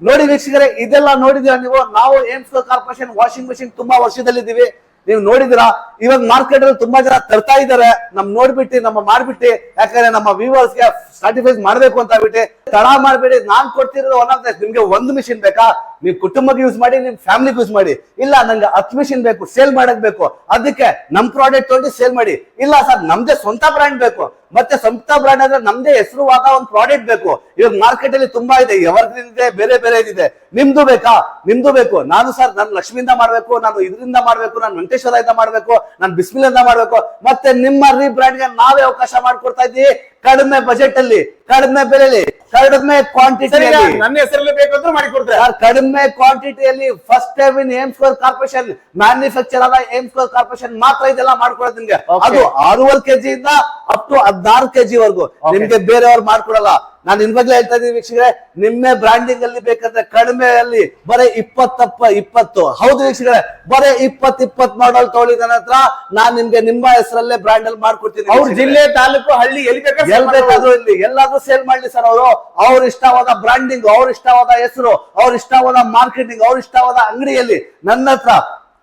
ನೋಡಿ ವೀಕ್ಷಕರೇ ಇದೆಲ್ಲ ನೋಡಿದೀರಾ ನೀವು? ನಾವು ಏಮ್ಸ್ಕೋರ್ ಕಾರ್ಪೊರೇಷನ್ ವಾಷಿಂಗ್ ಮಿಷಿನ್ ತುಂಬಾ ವರ್ಷದಲ್ಲಿದ್ದೀವಿ. ನೀವು ನೋಡಿದಿರಾ ಇವಾಗ ಮಾರ್ಕೆಟ್ ಅಲ್ಲಿ ತುಂಬಾ ಜನ ತರ್ತಾ ಇದ್ದಾರೆ. ನಮ್ ನೋಡ್ಬಿಟ್ಟು, ನಮ್ಮ ಮಾಡ್ಬಿಟ್ಟು, ಯಾಕಂದ್ರೆ ನಮ್ಮ ವ್ಯೂವರ್ಸ್ಗೆ ಸರ್ಟಿಫೈಸ್ ಮಾಡ್ಬೇಕು ಅಂತ ಬಿಟ್ಟು ತಡ ಮಾಡ್ಬೇಡಿ. ನಾನ್ ಕೊಡ್ತಿರೋದು ಒನ್ ಆಫ್ ನಿಮ್ಗೆ ಒಂದು ಮಿಷಿನ್ ಬೇಕಾ? ನೀವು ಕುಟುಂಬಕ್ಕೆ ಯೂಸ್ ಮಾಡಿ ನಿಮ್ ಫ್ಯಾಮಿಲಿಗೆ ಯೂಸ್ ಮಾಡಿ. ಇಲ್ಲ, ನಂಗೆ ಹತ್ತು ಮಿಷಿನ್ ಬೇಕು ಸೇಲ್ ಮಾಡಕ್ ಬೇಕು. ಅದಕ್ಕೆ ನಮ್ ಪ್ರಾಡಕ್ಟ್ ತೊಗೊಂಡು ಸೇಲ್ ಮಾಡಿ. ಇಲ್ಲ ಸರ್ ನಮ್ದೇ ಸ್ವಂತ ಬ್ರ್ಯಾಂಡ್ ಬೇಕು. ಮತ್ತೆ ಸ್ವಂತ ಬ್ರ್ಯಾಂಡ್ ಅಂದ್ರೆ ನಮ್ದೇ ಹೆಸರುವಾದ ಒಂದು ಪ್ರಾಡಕ್ಟ್ ಬೇಕು. ಇವಾಗ ಮಾರ್ಕೆಟ್ ಅಲ್ಲಿ ತುಂಬಾ ಇದೆ ಎವರ್ಗ್ರೀನ್ ಬೇರೆ ಬೇರೆ ಇದೆ. ನಿಮ್ದು ಬೇಕಾ? ನಿಮ್ದು ಬೇಕು. ನಾನು ಸರ್ ನಾನು ಲಕ್ಷ್ಮಿಯಿಂದ ಮಾಡ್ಬೇಕು, ನಾನು ಇದರಿಂದ ಮಾಡ್ಬೇಕು, ನಾನು ವೆಂಕಟೇಶ್ವರ ಇಂದ ಮಾಡ್ಬೇಕು, ನಾನು ಬಿಸ್ಮಿಲಿಂದ ಮಾಡ್ಬೇಕು. ಮತ್ತೆ ನಿಮ್ಮ ರೀಬ್ರ್ಯಾಂಡ್ಗೆ ನಾವೇ ಅವಕಾಶ ಮಾಡ್ಕೊಡ್ತಾ ಇದ್ದೀವಿ. ಕಡಿಮೆ ಬಜೆಟ್ ಅಲ್ಲಿ ಕಡಿಮೆ ಬೆಲೆಯಲ್ಲಿ ಕಡಿಮೆ ಕ್ವಾಂಟಿಟಿ ಕ್ವಾಂಟಿಟಿಯಲ್ಲಿ ನನ್ನ ಹೆಸರಲ್ಲಿ ಬೇಕಂದ್ರೆ ಮಾಡಿ ಕೊಡ್ತಾರೆ ಕಡಿಮೆ ಕ್ವಾಂಟಿಟಿಯಲ್ಲಿ first time in M four corporation manufacture ಆದ ಏಮ್ ಸ್ಕ್ವೇರ್ ಕಾರ್ಪೊರೇಷನ್ ಮಾತ್ರ ಇದೆಲ್ಲ ಮಾಡ್ಕೊಡೋದು ನಿಮ್ಗೆ. ಅದು ಆರೂವರೆ ಕೆಜಿ ಇಂದ ಅಪ್ ಟು ಹದಿನಾರು ಕೆಜಿ ವರ್ಗು. ನಿಮ್ಗೆ ಬೇರೆಯವ್ರು ಮಾಡ್ಕೊಡಲ್ಲ. ನಾನು ಇನ್ವಾಗ್ಲೇ ಹೇಳ್ತಾ ಇದ್ದೀನಿ ವೀಕ್ಷಕರೇ ನಿಮ್ಮೆ ಬ್ರಾಂಡಿಂಗ್ ಅಲ್ಲಿ ಬೇಕಂದ್ರೆ ಕಡಿಮೆ ಅಲ್ಲಿ ಬರೀ ಇಪ್ಪತ್ತಪ್ಪ ಇಪ್ಪತ್ತು. ಹೌದು ವೀಕ್ಷಕರೇ ಬರೀ ಇಪ್ಪತ್ ಇಪ್ಪತ್ ಮಾಡಲ್ ತಗೊಳ್ಳಿ ನಂತರ ಹತ್ರ. ನಾನ್ ನಿಮ್ಗೆ ನಿಮ್ಮ ಹೆಸರಲ್ಲೇ ಬ್ರಾಂಡ್ ಅಲ್ಲಿ ಮಾಡ್ಕೊಡ್ತೀನಿ ಅವ್ರ ಜಿಲ್ಲೆ ತಾಲೂಕು ಹಳ್ಳಿ ಎಲ್ಲಿ ಬೇಕಾದ್ರೆ ಎಲ್ ಬೇಕಾದ್ರೂ ಇಲ್ಲಿ ಎಲ್ಲಾದ್ರೂ ಸೇಲ್ ಮಾಡ್ಲಿ ಸರ್ ಅವರು. ಅವ್ರ ಇಷ್ಟವಾದ ಬ್ರಾಂಡಿಂಗ್ ಅವ್ರ ಇಷ್ಟವಾದ ಹೆಸರು ಅವ್ರ ಇಷ್ಟವಾದ ಮಾರ್ಕೆಟಿಂಗ್ ಅವ್ರ ಇಷ್ಟವಾದ ಅಂಗಡಿಯಲ್ಲಿ ನನ್ನ ಹತ್ರ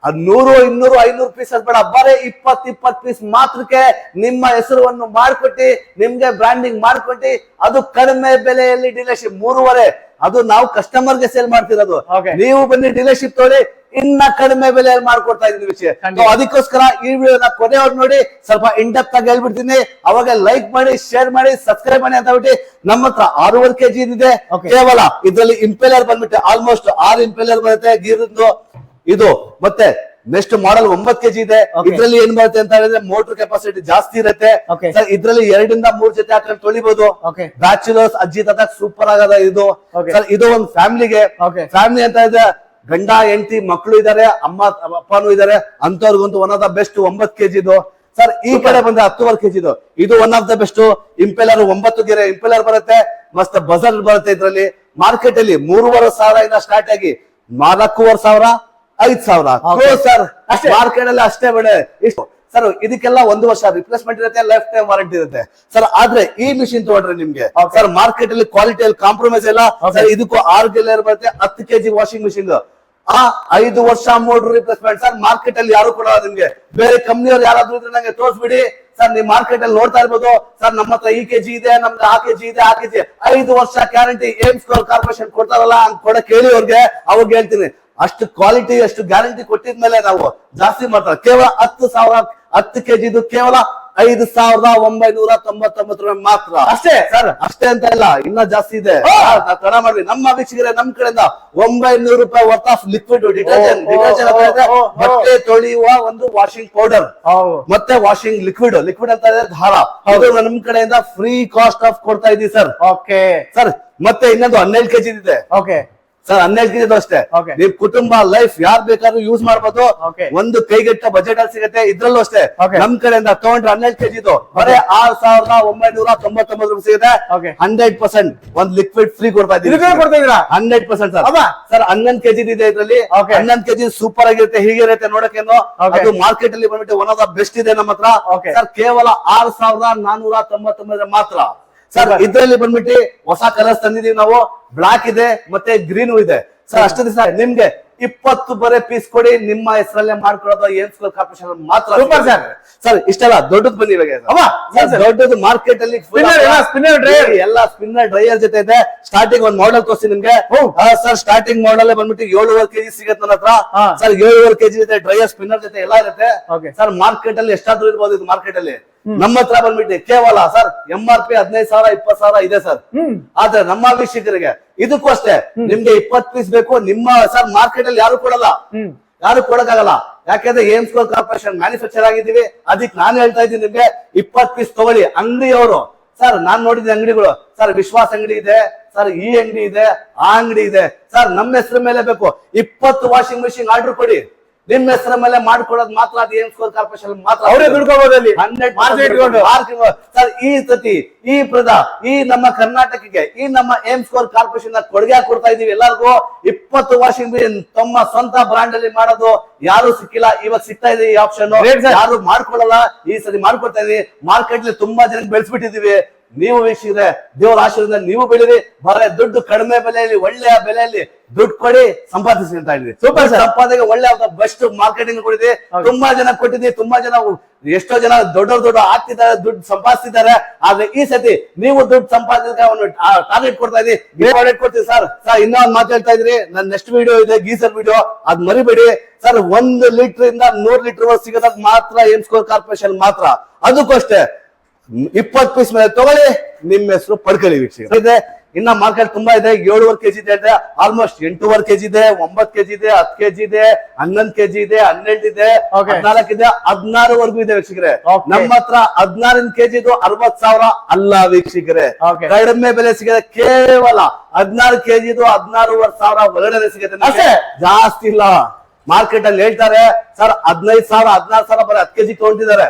ಅದ್ ನೂರು ಇನ್ನೂರು ಐನೂರು ಪೀಸ್ ಬೇಡ. ಬರೀ ಇಪ್ಪತ್ ಇಪ್ಪತ್ ಪೀಸ್ ಮಾತ್ರಕ್ಕೆ ನಿಮ್ಮ ಹೆಸರುವನ್ನು ಮಾಡ್ಕೊಟ್ಟಿ ನಿಮ್ಗೆ ಬ್ರಾಂಡಿಂಗ್ ಮಾಡ್ಕೊಟ್ಟಿ ಅದು ಕಡಿಮೆ ಬೆಲೆಯಲ್ಲಿ ಡೀಲರ್ಶಿಪ್ ಮೂರುವರೆ. ಅದು ನಾವು ಕಸ್ಟಮರ್ಗೆ ಸೇಲ್ ಮಾಡ್ತಿರೋದು. ನೀವು ಬನ್ನಿ ಡೀಲರ್ಶಿಪ್ ತೋರಿ ಇನ್ನ ಕಡಿಮೆ ಬೆಲೆಯಲ್ಲಿ ಮಾಡ್ಕೊಡ್ತಾ ಇದೀನಿ ವಿಷಯ. ಅದಕ್ಕೋಸ್ಕರ ಈ ವಿಡಿಯೋನ ಕೊನೆಯವ್ರು ನೋಡಿ ಸ್ವಲ್ಪ ಇಂಡಪ್ ಆಗಿ ಹೇಳ್ಬಿಡ್ತೀನಿ. ಅವಾಗ ಲೈಕ್ ಮಾಡಿ ಶೇರ್ ಮಾಡಿ ಸಬ್ಸ್ಕ್ರೈಬ್ ಮಾಡಿ ಅಂತ ಬಿಟ್ಟು ನಮ್ಮ ಹತ್ರ ಆರೂವರೆ ಕೆಜಿ ಇದೆ ಕೇವಲ ಇದರಲ್ಲಿ ಇಂಪೆಲರ್ ಬಂದ್ಬಿಟ್ಟು ಆಲ್ಮೋಸ್ಟ್ ಆರು ಇಂಪೆಲರ್ ಬರುತ್ತೆ. ಗೀರಿಂದು ಇದು ಮತ್ತೆ ನೆಕ್ಸ್ಟ್ ಮಾಡೆಲ್ ಒಂಬತ್ ಕೆಜಿ ಇದೆ. ಇದ್ರಲ್ಲಿ ಏನ್ ಬರುತ್ತೆ ಅಂತ ಹೇಳಿದ್ರೆ ಮೋಟರ್ ಕೆಪಾಸಿಟಿ ಜಾಸ್ತಿ ಇರುತ್ತೆ. ಇದ್ರಲ್ಲಿ ಎರಡರಿಂದ ಮೂರ್ ಜೊತೆ ಹಾಕೊಂಡು ತೊಳಿಬಹುದು. ಬ್ಯಾಚುಲರ್ಸ್ ಅಜ್ಜಿ ತಾತ ಸೂಪರ್ ಆಗದ ಇದು. ಸರ್ ಇದು ಒಂದು ಫ್ಯಾಮಿಲಿಗೆ. ಫ್ಯಾಮಿಲಿ ಅಂತ ಇದೆ ಗಂಡ ಹೆಂಡತಿ ಮಕ್ಕಳು ಇದಾರೆ ಅಮ್ಮ ಅಪ್ಪನೂ ಇದಾರೆ. ಅಂತವ್ರಿಗಂತೂ ಒನ್ ಆಫ್ ದ ಬೆಸ್ಟ್ ಒಂಬತ್ ಕೆಜಿದು ಸರ್ ಈ ಕಡೆ ಬಂದ್ರೆ ಹತ್ತುವರೆ ಕೆಜಿದು ಇದು. One of the best impeller ಒಂಬತ್ತು ಗೆರೆ ಇಂಪೆಲರ್ ಬರುತ್ತೆ. ಮಸ್ತ್ ಬಜರ್ ಬರುತ್ತೆ ಇದ್ರಲ್ಲಿ. ಮಾರ್ಕೆಟ್ ಅಲ್ಲಿ ಮೂರುವರೆ ಸಾವಿರ ಇಂದ ಸ್ಟಾರ್ಟ್ ಆಗಿ ನಾಲ್ಕೂವರೆ ಸಾವಿರ ಐದ್ ಸಾವಿರ. ಸರ್ ಅಷ್ಟೇ. ಮಾರ್ಕೆಟ್ ಅಲ್ಲಿ ಅಷ್ಟೇ ಬೇಡ ಇಷ್ಟು. ಸರ್ ಇದಕ್ಕೆಲ್ಲ ಒಂದು ವರ್ಷ ರಿಪ್ಲೇಸ್ಮೆಂಟ್ ಇರುತ್ತೆ ಲೈಫ್ ಟೈಮ್ ವಾರಂಟಿ ಇರುತ್ತೆ. ಸರ್ ಆದ್ರೆ ಈ ಮಿಷಿನ್ ತಗೊಂಡ್ರೆ ನಿಮ್ಗೆ. ಸರ್ ಮಾರ್ಕೆಟ್ ಅಲ್ಲಿ ಕ್ವಾಲಿಟಿ ಅಲ್ಲಿ ಕಾಂಪ್ರಮೈಸ್ ಇಲ್ಲ. ಸರ್ ಇದಕ್ಕೂ ಆರು ಗೆಲ್ಲರ್ ಬರುತ್ತೆ ಹತ್ತು ಕೆಜಿ ವಾಷಿಂಗ್ ಮಿಷಿನ್ ಆ ಐದು ವರ್ಷ ಮೋಟರ್ ರಿಪ್ಲೇಸ್ಮೆಂಟ್ ಸರ್ ಮಾರ್ಕೆಟ್ ಅಲ್ಲಿ ಯಾರು ಕೊಡಲ್ಲ ನಿಮ್ಗೆ. ಬೇರೆ ಕಂಪ್ನಿಯವ್ರು ಯಾರಾದ್ರೂ ಇದ್ರೆ ನಂಗೆ ತೋರಿಸ್ಬಿಡಿ. ಸರ್ ನೀವು ಮಾರ್ಕೆಟ್ ಅಲ್ಲಿ ನೋಡ್ತಾ ಇರ್ಬೋದು. ಸರ್ ನಮ್ಮ ಹತ್ರ ಈ ಕೆಜಿ ಇದೆ ನಮ್ದು ಆ ಕೆಜಿ ಇದೆ ಆ ಕೆಜಿ ಐದು ವರ್ಷ ಗ್ಯಾರಂಟಿ ಏಮ್ಸ್ ಕಾರ್ಪೊರೇಷನ್ ಕೊಡ್ತಾರಲ್ಲ ಹಂಗ್ ಕೊಡಕ್ ಹೇಳಿ ಅವ್ರಿಗೆ. ಅವಾಗ ಹೇಳ್ತೀನಿ. ಅಷ್ಟು ಕ್ವಾಲಿಟಿ ಅಷ್ಟು ಗ್ಯಾರಂಟಿ ಕೊಟ್ಟಿದ್ಮೇಲೆ ನಾವು ಜಾಸ್ತಿ ಮಾಡ್ತಾರೆ ಕೇವಲ ಹತ್ತು ಸಾವಿರ ಹತ್ತು ಕೆಜಿದು ಕೇವಲ ಐದು ಸಾವಿರದ ಒಂಬೈನೂರ ತೊಂಬತ್ತೊಂಬತ್ತು ರೂಪಾಯಿ ಮಾತ್ರ. ಅಷ್ಟೇ? ಸರ್ ಅಷ್ಟೇ ಅಂತ ಇಲ್ಲ. ಇನ್ನ ಜಾಸ್ತಿ ಇದೆ. ತಡ ಮಾಡ್ವಿ ನಮ್ಮ ವೀಕ್ಷಕರೇ ನಮ್ ಕಡೆಯಿಂದ ಒಂಬೈನೂರು ರೂಪಾಯಿ worth of liquid detergent detergent. ಬಟ್ಟೆ ತೊಳೆಯುವ ಒಂದು ವಾಷಿಂಗ್ ಪೌಡರ್ ಮತ್ತೆ ವಾಷಿಂಗ್ ಲಿಕ್ವಿಡ್ ಲಿಕ್ವಿಡ್ ಅಂತ ಇದೆ ಧಾರ. ಅದು ನಮ್ ಕಡೆಯಿಂದ ಫ್ರೀ ಕಾಸ್ಟ್ ಆಫ್ ಕೊಡ್ತಾ ಇದೀವಿ ಸರ್. ಓಕೆ ಸರ್ ಮತ್ತೆ ಇನ್ನೊಂದು ಹನ್ನೆರಡು ಕೆಜಿ ಇದೆ. ಓಕೆ ಸರ್ ಹನ್ನೆರಡು ಕೆಜಿ ಅಷ್ಟೇ. ನಿಮ್ ಕುಟುಂಬ ಲೈಫ್ ಯಾರ್ ಬೇಕಾದ್ರೂ ಯೂಸ್ ಮಾಡ್ಬೋದು. ಒಂದು ಕೈಗೆಟ್ಟ ಬಜೆಟ್ ಅಲ್ಲಿ ಸಿಗುತ್ತೆ ಇದ್ರಲ್ಲೂ ಅಷ್ಟೇ. ನಮ್ ಕಡೆಯಿಂದ ತಗೊಂಡ್ರೆ ಹನ್ನೆರಡು ಕೆಜಿದು ಬರೇ ಆರ್ ಸಾವಿರದ ಒಂಬೈನೂರ ತೊಂಬತ್ತೊಂಬತ್ತು ರೂಪಾಯಿ ಸಿಗುತ್ತೆ. ಹಂಡ್ರೆಡ್ ಪರ್ಸೆಂಟ್ ಒಂದ್ ಲಿಕ್ವಿಡ್ ಫ್ರೀ ಕೊಡ್ತಾ ಇದ್ದೀವಿ ಹಂಡ್ರೆಡ್ ಪರ್ಸೆಂಟ್ ಸರ್. ಸರ್ ಹನ್ನೊಂದು ಕೆಜಿ ಇದೆ ಇದ್ರಲ್ಲಿ. ಹನ್ನೊಂದು ಕೆಜಿ ಸೂಪರ್ ಆಗಿರುತ್ತೆ ಹೀಗಿರುತ್ತೆ ನೋಡಕ್ಕೇನು. ಅದು ಮಾರ್ಕೆಟ್ ಅಲ್ಲಿ ಬಂದ್ಬಿಟ್ಟು ಒನ್ ಆಫ್ ದ ಬೆಸ್ಟ್ ಇದೆ ನಮ್ಮ ಹತ್ರ ಸರ್ ಕೇವಲ ಆರ್ ಸಾವಿರದ ನಾನೂರ ತೊಂಬತ್ತೊಂಬತ್ತರ ಮಾತ್ರ ಸರ್. ಇದ್ರಲ್ಲಿ ಬಂದ್ಬಿಟ್ಟು ಹೊಸ ಕಲರ್ಸ್ ತಂದಿದೀವಿ ನಾವು ಬ್ಲಾಕ್ ಇದೆ ಮತ್ತೆ ಗ್ರೀನ್ ಇದೆ. ಸರ್ ಅಷ್ಟು ದಿವಸ ನಿಮ್ಗೆ ಇಪ್ಪತ್ತು ಬರೆ ಪೀಸ್ ಕೊಡಿ ನಿಮ್ಮ ಹೆಸರಲ್ಲೇ ಮಾಡ್ಕೊಳ್ಳೋದು ಏನ್ ಸ್ಕೂಲ್ ಕಾರ್ಪೊರೇಷನ್ ಮಾತ್ರ ಸೂಪರ್ ಸರ್ ಸರ್ ಇಷ್ಟೆಲ್ಲ ದೊಡ್ಡದು ಬನ್ನಿ ಇವಾಗ ದೊಡ್ಡದು ಮಾರ್ಕೆಟ್ ಅಲ್ಲಿ ಸ್ಪಿನ್ನರ್ ಡ್ರೈಯರ್ ಎಲ್ಲ, ಸ್ಪಿನ್ನರ್ ಡ್ರೈಯರ್ ಜೊತೆ ಇದೆ. ಸ್ಟಾರ್ಟಿಂಗ್ ಒಂದ್ ಮಾಡೆಲ್ ತೋರಿಸಿ ನಿಮ್ಗೆ. ಸರ್ ಸ್ಟಾರ್ಟಿಂಗ್ ಮಾಡೆಲ್ ಬಂದ್ಬಿಟ್ಟು ಏಳುವರೆ ಕೆಜಿ ಸಿಗತ್ತೆ ನನ್ನ ಹತ್ರ. ಸರ್ ಏಳುವರೆ ಕೆಜಿ ಇದೆ ಡ್ರೈಯರ್ ಸ್ಪಿನ್ನರ್ ಜೊತೆ ಎಲ್ಲ ಇರುತ್ತೆ. ಸರ್ ಮಾರ್ಕೆಟ್ ಅಲ್ಲಿ ಎಷ್ಟಾದ್ರೂ ಇರ್ಬೋದು ಇದು ಮಾರ್ಕೆಟ್ ಅಲ್ಲಿ. ನಮ್ಮ ಹತ್ರ ಬಂದ್ಬಿಟ್ಟು ಕೇವಲ ಸರ್ ಎಂ ಆರ್ ಪಿ ಹದಿನೈದು ಸಾವಿರ ಇಪ್ಪತ್ತು ಸಾವಿರ ಇದೆ ಸರ್. ಆದ್ರೆ ನಮ್ಮ ವೀಕ್ಷಕರಿಗೆ ಇದಕ್ಕೂ ಅಷ್ಟೇ. ನಿಮ್ಗೆ ಇಪ್ಪತ್ ಪೀಸ್ ಬೇಕು ನಿಮ್ಮ ಸರ್ ಮಾರ್ಕೆಟ್ ಅಲ್ಲಿ ಯಾರು ಕೊಡಲ್ಲ. ಯಾರು ಕೊಡಕ್ಕಾಗಲ್ಲ. ಯಾಕಂದ್ರೆ ಏಮ್ಸ್ ಕಾರ್ಪೊರೇಷನ್ ಮ್ಯಾನುಫ್ಯಾಕ್ಚರ್ ಆಗಿದ್ದೀವಿ. ಅದಕ್ಕೆ ನಾನು ಹೇಳ್ತಾ ಇದ್ದೀನಿ ನಿಮ್ಗೆ ಇಪ್ಪತ್ ಪೀಸ್ ತಗೊಳ್ಳಿ. ಅಂಗಡಿಯವರು ಸರ್ ನಾನ್ ನೋಡಿದ ಅಂಗಡಿಗಳು ಸರ್ ವಿಶ್ವಾಸ ಅಂಗಡಿ ಇದೆ ಸರ್ ಈ ಅಂಗಡಿ ಇದೆ ಆ ಅಂಗಡಿ ಇದೆ. ಸರ್ ನಮ್ಮ ಹೆಸರು ಮೇಲೆ ಬೇಕು. ಇಪ್ಪತ್ತು ವಾಷಿಂಗ್ ಮಿಷಿನ್ ಆರ್ಡರ್ ಕೊಡಿ. ನಿಮ್ಮ ಹೆಸರ ಮೇಲೆ ಮಾಡ್ಕೊಡೋದು ಮಾತ್ರ ಅದು ಸ್ಕೋರ್ ಕಾರ್ಪೊರೇಷನ್ ಮಾತ್ರ ಅವರೇ ದುಡ್ಕೋಬಹುದು ಅಲ್ಲಿ. ಹಂಡ್ರೆಡ್ ಸರ್ ಈ ಸತಿ ಈ ಪ್ರದ ಈ ನಮ್ಮ ಕರ್ನಾಟಕಕ್ಕೆ ಈ ನಮ್ಮ ಏಮ್ ಸ್ಕೋರ್ ಕಾರ್ಪೊರೇಷನ್ನ ಕೊಡುಗೆ ಕೊಡ್ತಾ ಇದೀವಿ ಎಲ್ಲರಿಗೂ. ಇಪ್ಪತ್ತು ಮಿಷಿನ್ ತಮ್ಮ ಸ್ವಂತ ಬ್ರಾಂಡ್ ಅಲ್ಲಿ ಮಾಡೋದು. ಯಾರು ಸಿಕ್ಕಿಲ್ಲ. ಇವಾಗ ಸಿಗ್ತಾ ಇದೆ ಈ ಆಪ್ಷನ್ ಯಾರು ಮಾಡ್ಕೊಳ್ಳಲ್ಲ. ಈ ಸತಿ ಮಾಡ್ಕೊಡ್ತಾ ಇದೀವಿ. ಮಾರ್ಕೆಟ್ ಅಲ್ಲಿ ತುಂಬಾ ಜನ ಬೆಳೆಸ್ಬಿಟ್ಟಿದೀವಿ. ನೀವು ವೀಕ್ಷಿಸಿದ್ರೆ ದೇವರ ಆಶೀರ್ವಾದ ನೀವು ಬೆಳೀರಿ ಬಹಳ ದುಡ್ಡು ಕಡಿಮೆ ಬೆಲೆಯಲ್ಲಿ ಒಳ್ಳೆಯ ಬೆಲೆಯಲ್ಲಿ ದುಡ್ಡು ಕೊಡಿ ಸಂಪಾದಿಸಿ ಅಂತ ಇದ್ದೀವಿ ಸೂಪರ್. ಸಂಪಾದನೆಗೆ ಒಳ್ಳೆ ಬೆಸ್ಟ್ ಮಾರ್ಕೆಟಿಂಗ್ ಕೊಡಿದೆ ತುಂಬಾ ಜನ ಕೊಟ್ಟಿದ್ದೀವಿ ತುಂಬಾ ಜನ ಎಷ್ಟೋ ಜನ ದೊಡ್ಡ ದೊಡ್ಡ ಆಗ್ತಿದ್ದಾರೆ ದುಡ್ಡು ಸಂಪಾದಿಸ್ತಿದ್ದಾರೆ. ಆದ್ರೆ ಈ ಸತಿ ನೀವು ದುಡ್ಡು ಸಂಪಾದಿಸಿದ್ರೆ ಒಂದು ಟಾರ್ಗೆಟ್ ಕೊಡ್ತಾ ಇದ್ದೀವಿ ಟಾರ್ಗೆಟ್ ಕೊಡ್ತೀವಿ ಸರ್ ಸರ್ ಇನ್ನೊಂದು ಮಾತಾಡ್ತಾ ಇದ್ರಿ. ನನ್ನ ನೆಕ್ಸ್ಟ್ ವಿಡಿಯೋ ಇದೆ ಗೀಸರ್ ವಿಡಿಯೋ ಅದ್ ಮರಿಬೇಡಿ. ಸರ್ ಒಂದು ಲೀಟರ್ ಇಂದ ನೂರ್ ಲೀಟರ್ ಸಿಗೋದ್ ಮಾತ್ರ ಏನ್ ಸ್ಕೋರ್ ಕಾರ್ಪೊರೇಷನ್ ಮಾತ್ರ. ಅದಕ್ಕೂ ಅಷ್ಟೇ ಇಪ್ಪತ್ತು ಪೀಸ್ ಮೇಲೆ ತಗೊಳ್ಳಿ ನಿಮ್ಮ ಹೆಸರು ಪಡ್ಕೊಳ್ಳಿ ವೀಕ್ಷಕ ಇದೆ ಇನ್ನ ಮಾರ್ಕೆಟ್ ತುಂಬಾ ಇದೆ ಏಳುವರೆ ಕೆಜಿ ಇದೆ ಆಲ್ಮೋಸ್ಟ್ ಎಂಟೂವರೆ ಕೆಜಿ ಇದೆ ಒಂಬತ್ ಕೆಜಿ ಇದೆ ಹತ್ತು ಕೆಜಿ ಇದೆ ಹನ್ನೊಂದು ಕೆಜಿ ಇದೆ ಹನ್ನೆರಡು ಇದೆ Okay. ಇದೆ ಹದಿನಾರುವರೆಗೂ ಇದೆ ವೀಕ್ಷಕರೇ. ನಮ್ಮ ಹತ್ರ ಹದ್ನಾರಿನ ಕೆಜಿ ಇದು ಅರವತ್ ಸಾವಿರ ಅಲ್ಲ ವೀಕ್ಷಕರೇ. ಕಡಿಮೆ ಬೆಲೆ ಸಿಗದೆ ಕೇವಲ ಹದಿನಾರು ಕೆಜಿದು ಹದಿನಾರೂವರೆ ಸಾವಿರ ಒಳಗಡೆ ಸಿಗುತ್ತೆ? ಜಾಸ್ತಿ ಇಲ್ಲ ಮಾರ್ಕೆಟ್ ಅಲ್ಲಿ ಹೇಳ್ತಾರೆ ಸರ್ ಹದಿನೈದು ಸಾವಿರ ಹದಿನಾರು ಸಾವಿರ ಬರೀ ಹತ್ತು ಕೆಜಿ ತಗೊಂಡಿದ್ದಾರೆ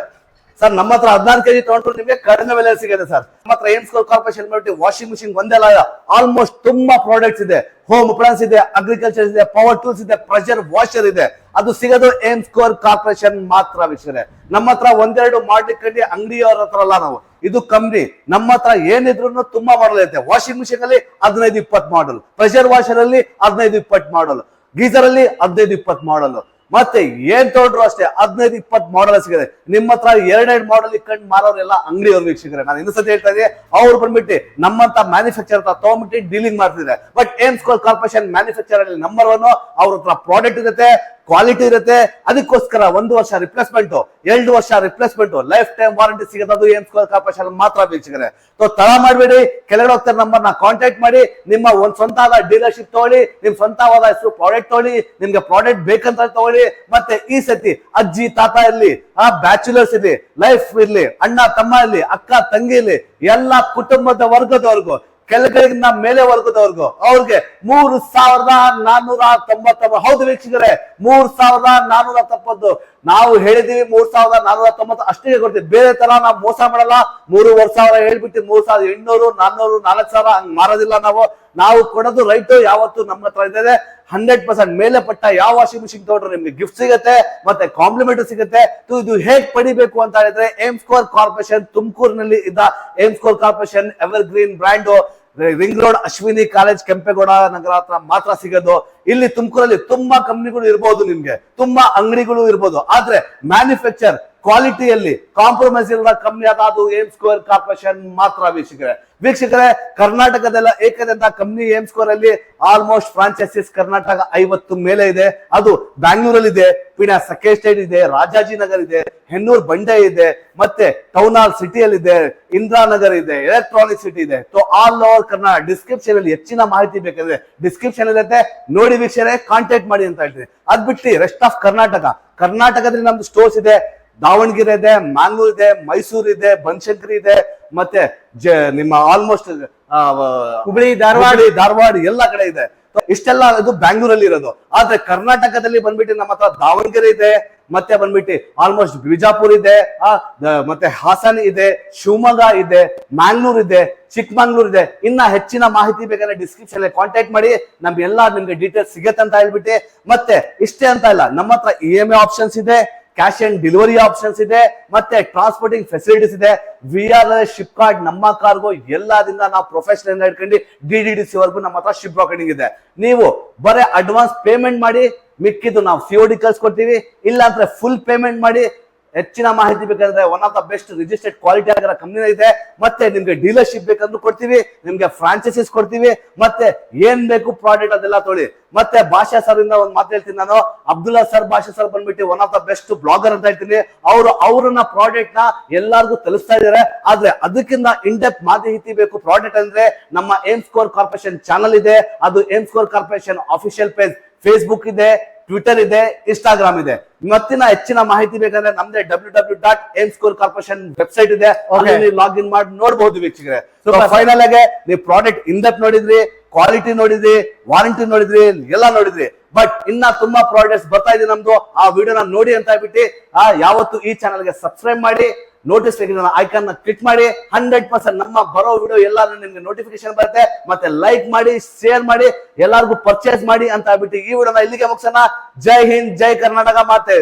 ಸರ್, ನಮ್ಮ ಹತ್ರ ಹದಿನಾರು ಕೆಜಿ ತಗೊಂಡ್ರು ನಿಮಗೆ ಕಡಿಮೆ ಬೆಲೆ ಸಿಗುತ್ತೆ ಸರ್. ನಮ್ಮ ಹತ್ರ ಏಮ್ಸ್ ಕಾರ್ಪೊರೇಷನ್ ಮಾಡಿ ವಾಷಿಂಗ್ ಮಿಷಿನ್ ಒಂದೇ ಅಲ್ಲ ಆಲ್ಮೋಸ್ಟ್ ತುಂಬಾ ಪ್ರಾಡಕ್ಟ್ಸ್ ಇದೆ. ಹೋಮ್ ಅಪ್ಲಯನ್ಸ್ ಇದೆ ಅಗ್ರಿಕಲ್ಚರ್ ಇದೆ ಪವರ್ ಟೂಲ್ಸ್ ಇದೆ ಪ್ರೆಷರ್ ವಾಷರ್ ಇದೆ. ಅದು ಸಿಗೋದು ಏಮ್ಸ್ ಕೋರ್ ಕಾರ್ಪೊರೇಷನ್ ಮಾತ್ರ ವೀಕ್ಷಕರೇ. ನಮ್ಮ ಹತ್ರ ಒಂದೆರಡು ಮಾಡ್ಲಿಕ್ಕೆ ಅಂಗಡಿಯವರ ಹತ್ರ ಅಲ್ಲ ನಾವು. ಇದು ಕಂಪ್ನಿ ನಮ್ಮ ಹತ್ರ ಏನಿದ್ರು ತುಂಬಾ ಮಾಡಲ್ ಐತೆ. ವಾಷಿಂಗ್ ಮಿಷಿನ್ ಅಲ್ಲಿ ಹದಿನೈದು ಇಪ್ಪತ್ತು ಮಾಡಲ್ ಪ್ರೆಷರ್ ವಾಷರ್ ಅಲ್ಲಿ ಹದಿನೈದು ಇಪ್ಪತ್ತು ಮಾಡಲ್ ಗೀಸರ್ ಅಲ್ಲಿ ಹದಿನೈದು ಇಪ್ಪತ್ತು ಮಾಡಲ್ ಮತ್ತೆ ಏನ್ ತೊಗೊಂಡ್ರು ಅಷ್ಟೇ, ಹದಿನೈದು, ಇಪ್ಪತ್ತು ಮಾಡಲ್ ಸಿಗದೆ. ನಿಮ್ಮ ಹತ್ರ ಎರಡೆರಡು ಮಾಡಲ್ ಇಟ್ಕೊಂಡು ಮಾರೋರೆಲ್ಲ ಅಂಗಡಿಯವ್ರು ವೀಕ್ಷಕರೇ. ನಾನು ಇನ್ನೊಂದ್ಸತಿ ಹೇಳ್ತಾ ಇದ್ದೀನಿ ಅವ್ರು ಬಂದ್ಬಿಟ್ಟು ನಮ್ಮಂತ ಮ್ಯಾನುಫ್ಯಾಕ್ಚರ್ ಹತ್ರ ತಗೊಂಡ್ಬಿಟ್ಟು ಡೀಲಿಂಗ್ ಮಾಡ್ತಿದ್ದಾರೆ. But M Square Corporation manufacture ಅಲ್ಲಿ ನಂಬರ್ ಒನ್ ಅವ್ರ ಹತ್ರ ಪ್ರಾಡಕ್ಟ್ ಇರುತ್ತೆ ಕ್ವಾಲಿಟಿ ಇರುತ್ತೆ. ಅದಕ್ಕೋಸ್ಕರ ಒಂದು ವರ್ಷ ರಿಪ್ಲೇಸ್ಮೆಂಟ್ ಎರಡು ವರ್ಷ ರಿಪ್ಲೇಸ್ಮೆಂಟ್ ಲೈಫ್ ಟೈಮ್ ವಾರಂಟಿ ಸಿಗೋದು ಏನ್ ಕಾರ್ಪೊರೇಷನ್ ಮಾತ್ರ ವೀಕ್ಷಕರೇ. ಸೊ ತಳ ಮಾಡಬೇಡಿ. ಕೆಳಗಡೆ ಹೋಗ್ತಾರೆ ನಂಬರ್ನ ಕಾಂಟ್ಯಾಕ್ಟ್ ಮಾಡಿ. ನಿಮ್ಮ ಒಂದ್ ಆದ ಡೀಲರ್ಶಿಪ್ ತಗೊಳ್ಳಿ. ನಿಮ್ ಸ್ವಂತವಾದ ಹೆಸರು ಪ್ರಾಡಕ್ಟ್ ತಗೊಳ್ಳಿ. ನಿಮ್ಗೆ ಪ್ರಾಡಕ್ಟ್ ಬೇಕಂತ ತಗೊಳ್ಳಿ. ಮತ್ತೆ ಈ ಸತಿ ಅಜ್ಜಿ, ತಾತ ಇರ್ಲಿ, ಆ ಬ್ಯಾಚುಲರ್ಸ್ ಇರ್ಲಿ ಲೈಫ್ ಇರ್ಲಿ, ಅಣ್ಣ, ತಮ್ಮ ಇರ್ಲಿ, ಅಕ್ಕ, ತಂಗಿ ಇರ್ಲಿ, ಎಲ್ಲಾ ಕುಟುಂಬದ ವರ್ಗದವರೆಗೂ ಕೆಳಗಡೆಗಿಂದ ಮೇಲೆ ವರ್ಗದವರೆಗೂ ಅವ್ರಿಗೆ ಮೂರು ಸಾವಿರದ ನಾನ್ನೂರ ತೊಂಬತ್ತೊಂಬತ್ತು. ಹೌದು ವೀಕ್ಷಕರೇ, ಮೂರ್ ಸಾವಿರದ ನಾನ್ನೂರ ತೊಂಬತ್ತು. ನಾವು ಹೇಳಿದೀವಿ ಮೂರ್ ಸಾವಿರದ ನಾನ್ನೂರ ತೊಂಬತ್ತು, ಅಷ್ಟೇ ಕೊಡ್ತೀವಿ ಬೇರೆ ತರ ನಾವು ಮೋಸ ಮಾಡಲ್ಲ. ಮೂರುವರೆ ಸಾವಿರ ಹೇಳ್ಬಿಟ್ಟು ಮೂರ್ ಸಾವಿರದ ಎಂಟ್ನೂರು ನಾನ್ನೂರು ನಾಲ್ಕು ಸಾವಿರ ಹಂಗ್ ಮಾರೋದಿಲ್ಲ ನಾವು. ನಾವು ಕೊಡೋದು ರೈಟು ಯಾವತ್ತು ನಮ್ಮ ಹತ್ರ ಇದೆ ಹಂಡ್ರೆಡ್ ಪರ್ಸೆಂಟ್ ಮೇಲೆ ಪಟ್ಟ ಯಾವ ವಾಷಿಂಗ್ ಮಿಷಿನ್ ತಗೊಂಡ್ರೆ ನಿಮ್ಗೆ ಗಿಫ್ಟ್ ಸಿಗುತ್ತೆ, ಮತ್ತೆ ಕಾಂಪ್ಲಿಮೆಂಟ್ ಸಿಗುತ್ತೆ. ಇದು ಹೇಗ್ ಪಡಿಬೇಕು ಅಂತ ಹೇಳಿದ್ರೆ ಏಮ್ ಸ್ಕೋರ್ ಕಾರ್ಪೊರೇಷನ್ ತುಮಕೂರಿನಲ್ಲಿ ಇದ್ದ M Square Corporation evergreen brand ring road Ashwini college Kempegowda Nagar ಹತ್ರ ಮಾತ್ರ ಸಿಗೋದು. ಇಲ್ಲಿ ತುಮಕೂರಲ್ಲಿ ತುಂಬಾ ಕಂಪ್ನಿಗಳು ಇರ್ಬೋದು ನಿಮ್ಗೆ. ತುಂಬಾ ಅಂಗಡಿಗಳು ಇರ್ಬೋದು. ಆದ್ರೆ ಮ್ಯಾನುಫ್ಯಾಕ್ಚರ್ ಕ್ವಾಲಿಟಿಯಲ್ಲಿ ಕಾಂಪ್ರಮೈಸ್ ಇಲ್ಲದ ಕಮ್ಮಿ ಆದ ಅದು ಏಮ್ ಸ್ಕೋರ್ ಕಾರ್ಪೊರೇಷನ್ ಮಾತ್ರ ವೀಕ್ಷಕರೇ. ವೀಕ್ಷಕರೇ, ಕರ್ನಾಟಕದಲ್ಲ ಏಕದಂತ ಕಮ್ಮಿ ಏಮ್ ಸ್ಕೋರ್ ಅಲ್ಲಿ ಆಲ್ಮೋಸ್ಟ್ ಫ್ರಾಂಚೈಸಿಸ್ ಕರ್ನಾಟಕ ಐವತ್ತು ಮೇಲೆ ಇದೆ. ಅದು ಬ್ಯಾಂಗ್ಳೂರಲ್ಲಿ ಇದೆ, ಪಿಣ ಸಕೇ ಸ್ಟೇಟ್ ಇದೆ ರಾಜಾಜಿನಗರ್ ಇದೆ ಹೆನ್ನೂರ್ ಬಂಡೆ ಇದೆ, ಮತ್ತೆ ಟೌನ್ ಹಾಲ್ ಸಿಟಿಯಲ್ಲಿ ಇದೆ ಇಂದ್ರಾನಗರ್ ಇದೆ ಎಲೆಕ್ಟ್ರಾನಿಕ್ ಸಿಟಿ ಇದೆ. So all over Karnataka description ಅಲ್ಲಿ ಹೆಚ್ಚಿನ ಮಾಹಿತಿ ಬೇಕಾದ್ರೆ ಡಿಸ್ಕ್ರಿಪ್ಷನ್ ಇರುತ್ತೆ. ನೋಡಿ ವೀಕ್ಷಕರೇ ಕಾಂಟ್ಯಾಕ್ಟ್ ಮಾಡಿ ಅಂತ ಹೇಳ್ತೀನಿ. ಅದ್ ಬಿಟ್ಟು ರೆಸ್ಟ್ ಆಫ್ ಕರ್ನಾಟಕ. ಕರ್ನಾಟಕದಲ್ಲಿ ನಮ್ದು ಸ್ಟೋರ್ಸ್ ಇದೆ. ದಾವಣಗೆರೆ ಇದೆ ಮ್ಯಾಂಗ್ಳೂರ್ ಇದೆ ಮೈಸೂರು ಇದೆ ಬನಶಂಕರಿ ಇದೆ ಮತ್ತೆ ಜ ನಿಮ್ಮ ಆಲ್ಮೋಸ್ಟ್ ಹುಬ್ಳಿ ಧಾರವಾಡ. ಧಾರವಾಡ ಎಲ್ಲ ಕಡೆ ಇದೆ. ಇಷ್ಟೆಲ್ಲ ಇದು ಬ್ಯಾಂಗ್ಳೂರಲ್ಲಿ ಇರೋದು. ಆದ್ರೆ ಕರ್ನಾಟಕದಲ್ಲಿ ಬಂದ್ಬಿಟ್ಟು ನಮ್ಮ ಹತ್ರ ದಾವಣಗೆರೆ ಇದೆ ಮತ್ತೆ ಬಂದ್ಬಿಟ್ಟು ಆಲ್ಮೋಸ್ಟ್ ಬಿಜಾಪುರ್ ಇದೆ ಆ, ಮತ್ತೆ ಹಾಸನ ಇದೆ ಶಿವಮೊಗ್ಗ ಇದೆ ಮ್ಯಾಂಗ್ಳೂರ್ ಇದೆ ಚಿಕ್ಕಮಂಗ್ಳೂರ್ ಇದೆ. ಇನ್ನ ಹೆಚ್ಚಿನ ಮಾಹಿತಿ ಬೇಕಾದ್ರೆ ಡಿಸ್ಕ್ರಿಪ್ಷನ್ ಕಾಂಟ್ಯಾಕ್ಟ್ ಮಾಡಿ. ನಮ್ಗೆಲ್ಲ ನಿಮ್ಗೆ ಡೀಟೇಲ್ಸ್ ಸಿಗತ್ತೆ ಅಂತ ಹೇಳ್ಬಿಟ್ಟು. ಮತ್ತೆ ಇಷ್ಟೇ ಅಂತ ಇಲ್ಲ ನಮ್ಮ ಹತ್ರ ಇ ಎಂ ಎ ಆಪ್ಷನ್ಸ್ ಇದೆ. ಕ್ಯಾಶ್ ಅಂಡ್ ಡೆಲಿವರಿ ಆಪ್ಷನ್ಸ್ ಇದೆ, ಮತ್ತೆ ಟ್ರಾನ್ಸ್ಪೋರ್ಟಿಂಗ್ ಫೆಸಿಲಿಟೀಸ್ ಇದೆ. ವಿ ಆರ್ ಶಿಪ್ ಕಾರ್ಡ್ ನಮ್ಮ ಕಾರ್ಗೋ ಎಲ್ಲದಿಂದ ನಾವು ಪ್ರೊಫೆಷನಲ್ ಹಿಡ್ಕೊಂಡು ಡಿ ಡಿ ಡಿ ಸಿ ವರ್ಗು ನಮ್ಮ ಹತ್ರ ಶಿಪ್ ಬ್ರೋಕರಿಂಗ್ ಇದೆ. ನೀವು ಬರೀ ಅಡ್ವಾನ್ಸ್ ಪೇಮೆಂಟ್ ಮಾಡಿ, ಮಿಕ್ಕಿದ್ದು ನಾವು ಸಿ ಡಿ ಕಳ್ಸ್ಕೊಡ್ತೀವಿ ಫುಲ್ ಪೇಮೆಂಟ್ ಮಾಡಿ ಹೆಚ್ಚಿನ ಮಾಹಿತಿ ಬೇಕಂದ್ರೆ one of the best registered quality ಆಗಿರೋ ಕಂಪ್ನಿ ಇದೆ. ಮತ್ತೆ ನಿಮ್ಗೆ ಡೀಲರ್ಶಿಪ್ ಬೇಕಂದ್ರೂ ಕೊಡ್ತೀವಿ, ನಿಮ್ಗೆ ಫ್ರಾಂಚೈಸಿಸ್ ಕೊಡ್ತೀವಿ, ಮತ್ತೆ ಏನ್ ಬೇಕು ಪ್ರಾಡಕ್ಟ್ ಅದೆಲ್ಲ ತೊಳಿ ಮತ್ತೆ ಭಾಷಾ ಸರ್ ಇಂದ ಒಂದ್ ಮಾತು ಹೇಳ್ತೀನಿ ನಾನು. ಅಬ್ದುಲ್ಲಾ ಸರ್ ಭಾಷಾ ಸರ್ ಬಂದ್ಬಿಟ್ಟು one of the best blogger ಅಂತ ಹೇಳ್ತೀನಿ. ಅವರು ಅವ್ರನ್ನ ಪ್ರಾಡಕ್ಟ್ನ ಎಲ್ಲಾರ್ಗು ತಲುಸ್ತಾ ಇದಾರೆ. ಆದ್ರೆ ಅದಕ್ಕಿಂತ ಇನ್ ಡೆಪ್ ಮಾಹಿತಿ ಬೇಕು ಪ್ರಾಡಕ್ಟ್ ಅಂದ್ರೆ ನಮ್ಮ ಏಮ್ ಸ್ಕೋರ್ ಕಾರ್ಪೊರೇಷನ್ ಚಾನಲ್ ಇದೆ. ಅದು M Square Corporation official page Facebook ಇದೆ. ಟ್ವಿಟರ್ ಇದೆ ಇನ್ಸ್ಟಾಗ್ರಾಮ್ ಇದೆ. ಇವತ್ತಿನ ಹೆಚ್ಚಿನ ಮಾಹಿತಿ ಬೇಕಂದ್ರೆ ನಮ್ದೇ W W dot M Square Corporation website ಇದೆ ಲಾಗಿನ್ ಮಾಡಿ ನೋಡಬಹುದು ವೀಕ್ಷಕರೇ. ಫೈನಲ್ ಆಗಿ ನೀವು ಪ್ರಾಡಕ್ಟ್ ಇಂದಪ್ ನೋಡಿದ್ರಿ ಕ್ವಾಲಿಟಿ ನೋಡಿದ್ರಿ ವಾರಂಟಿ ನೋಡಿದ್ರಿ ಎಲ್ಲ ನೋಡಿದ್ರಿ. ಬಟ್ ಇನ್ನ ತುಂಬಾ ಪ್ರಾಡಕ್ಟ್ಸ್ ಬರ್ತಾ ಇದೆ ನಮ್ದು. ಆ ವಿಡಿಯೋನ ನೋಡಿ ಅಂತ ಹೇಳ್ಬಿಟ್ಟು ಆ ಯಾವತ್ತು ಈ ಚಾನಲ್ಗೆ ಸಬ್ಸ್ಕ್ರೈಬ್ ಮಾಡಿ ನೋಟಿಫಿಕೇಶನ್ ಐಕಾನ್ನ ಕ್ಲಿಕ್ ಮಾಡಿ ಹಂಡ್ರೆಡ್ ಪರ್ಸೆಂಟ್ ನಮ್ಮ ಬರೋ ವಿಡಿಯೋ ಎಲ್ಲ ನಿಮ್ಗೆ ನೋಟಿಫಿಕೇಶನ್ ಬರುತ್ತೆ. ಮತ್ತೆ ಲೈಕ್ ಮಾಡಿ ಶೇರ್ ಮಾಡಿ, ಎಲ್ಲರಿಗೂ ಪರ್ಚೇಸ್ ಮಾಡಿ ಅಂತ ಬಿಟ್ಟು ಈ ವಿಡಿಯೋನ ಇಲ್ಲಿಗೆ ಮುಗಿಸೋಣ. ಜೈ ಹಿಂದ್, ಜೈ ಕರ್ನಾಟಕ ಮಾತೆ.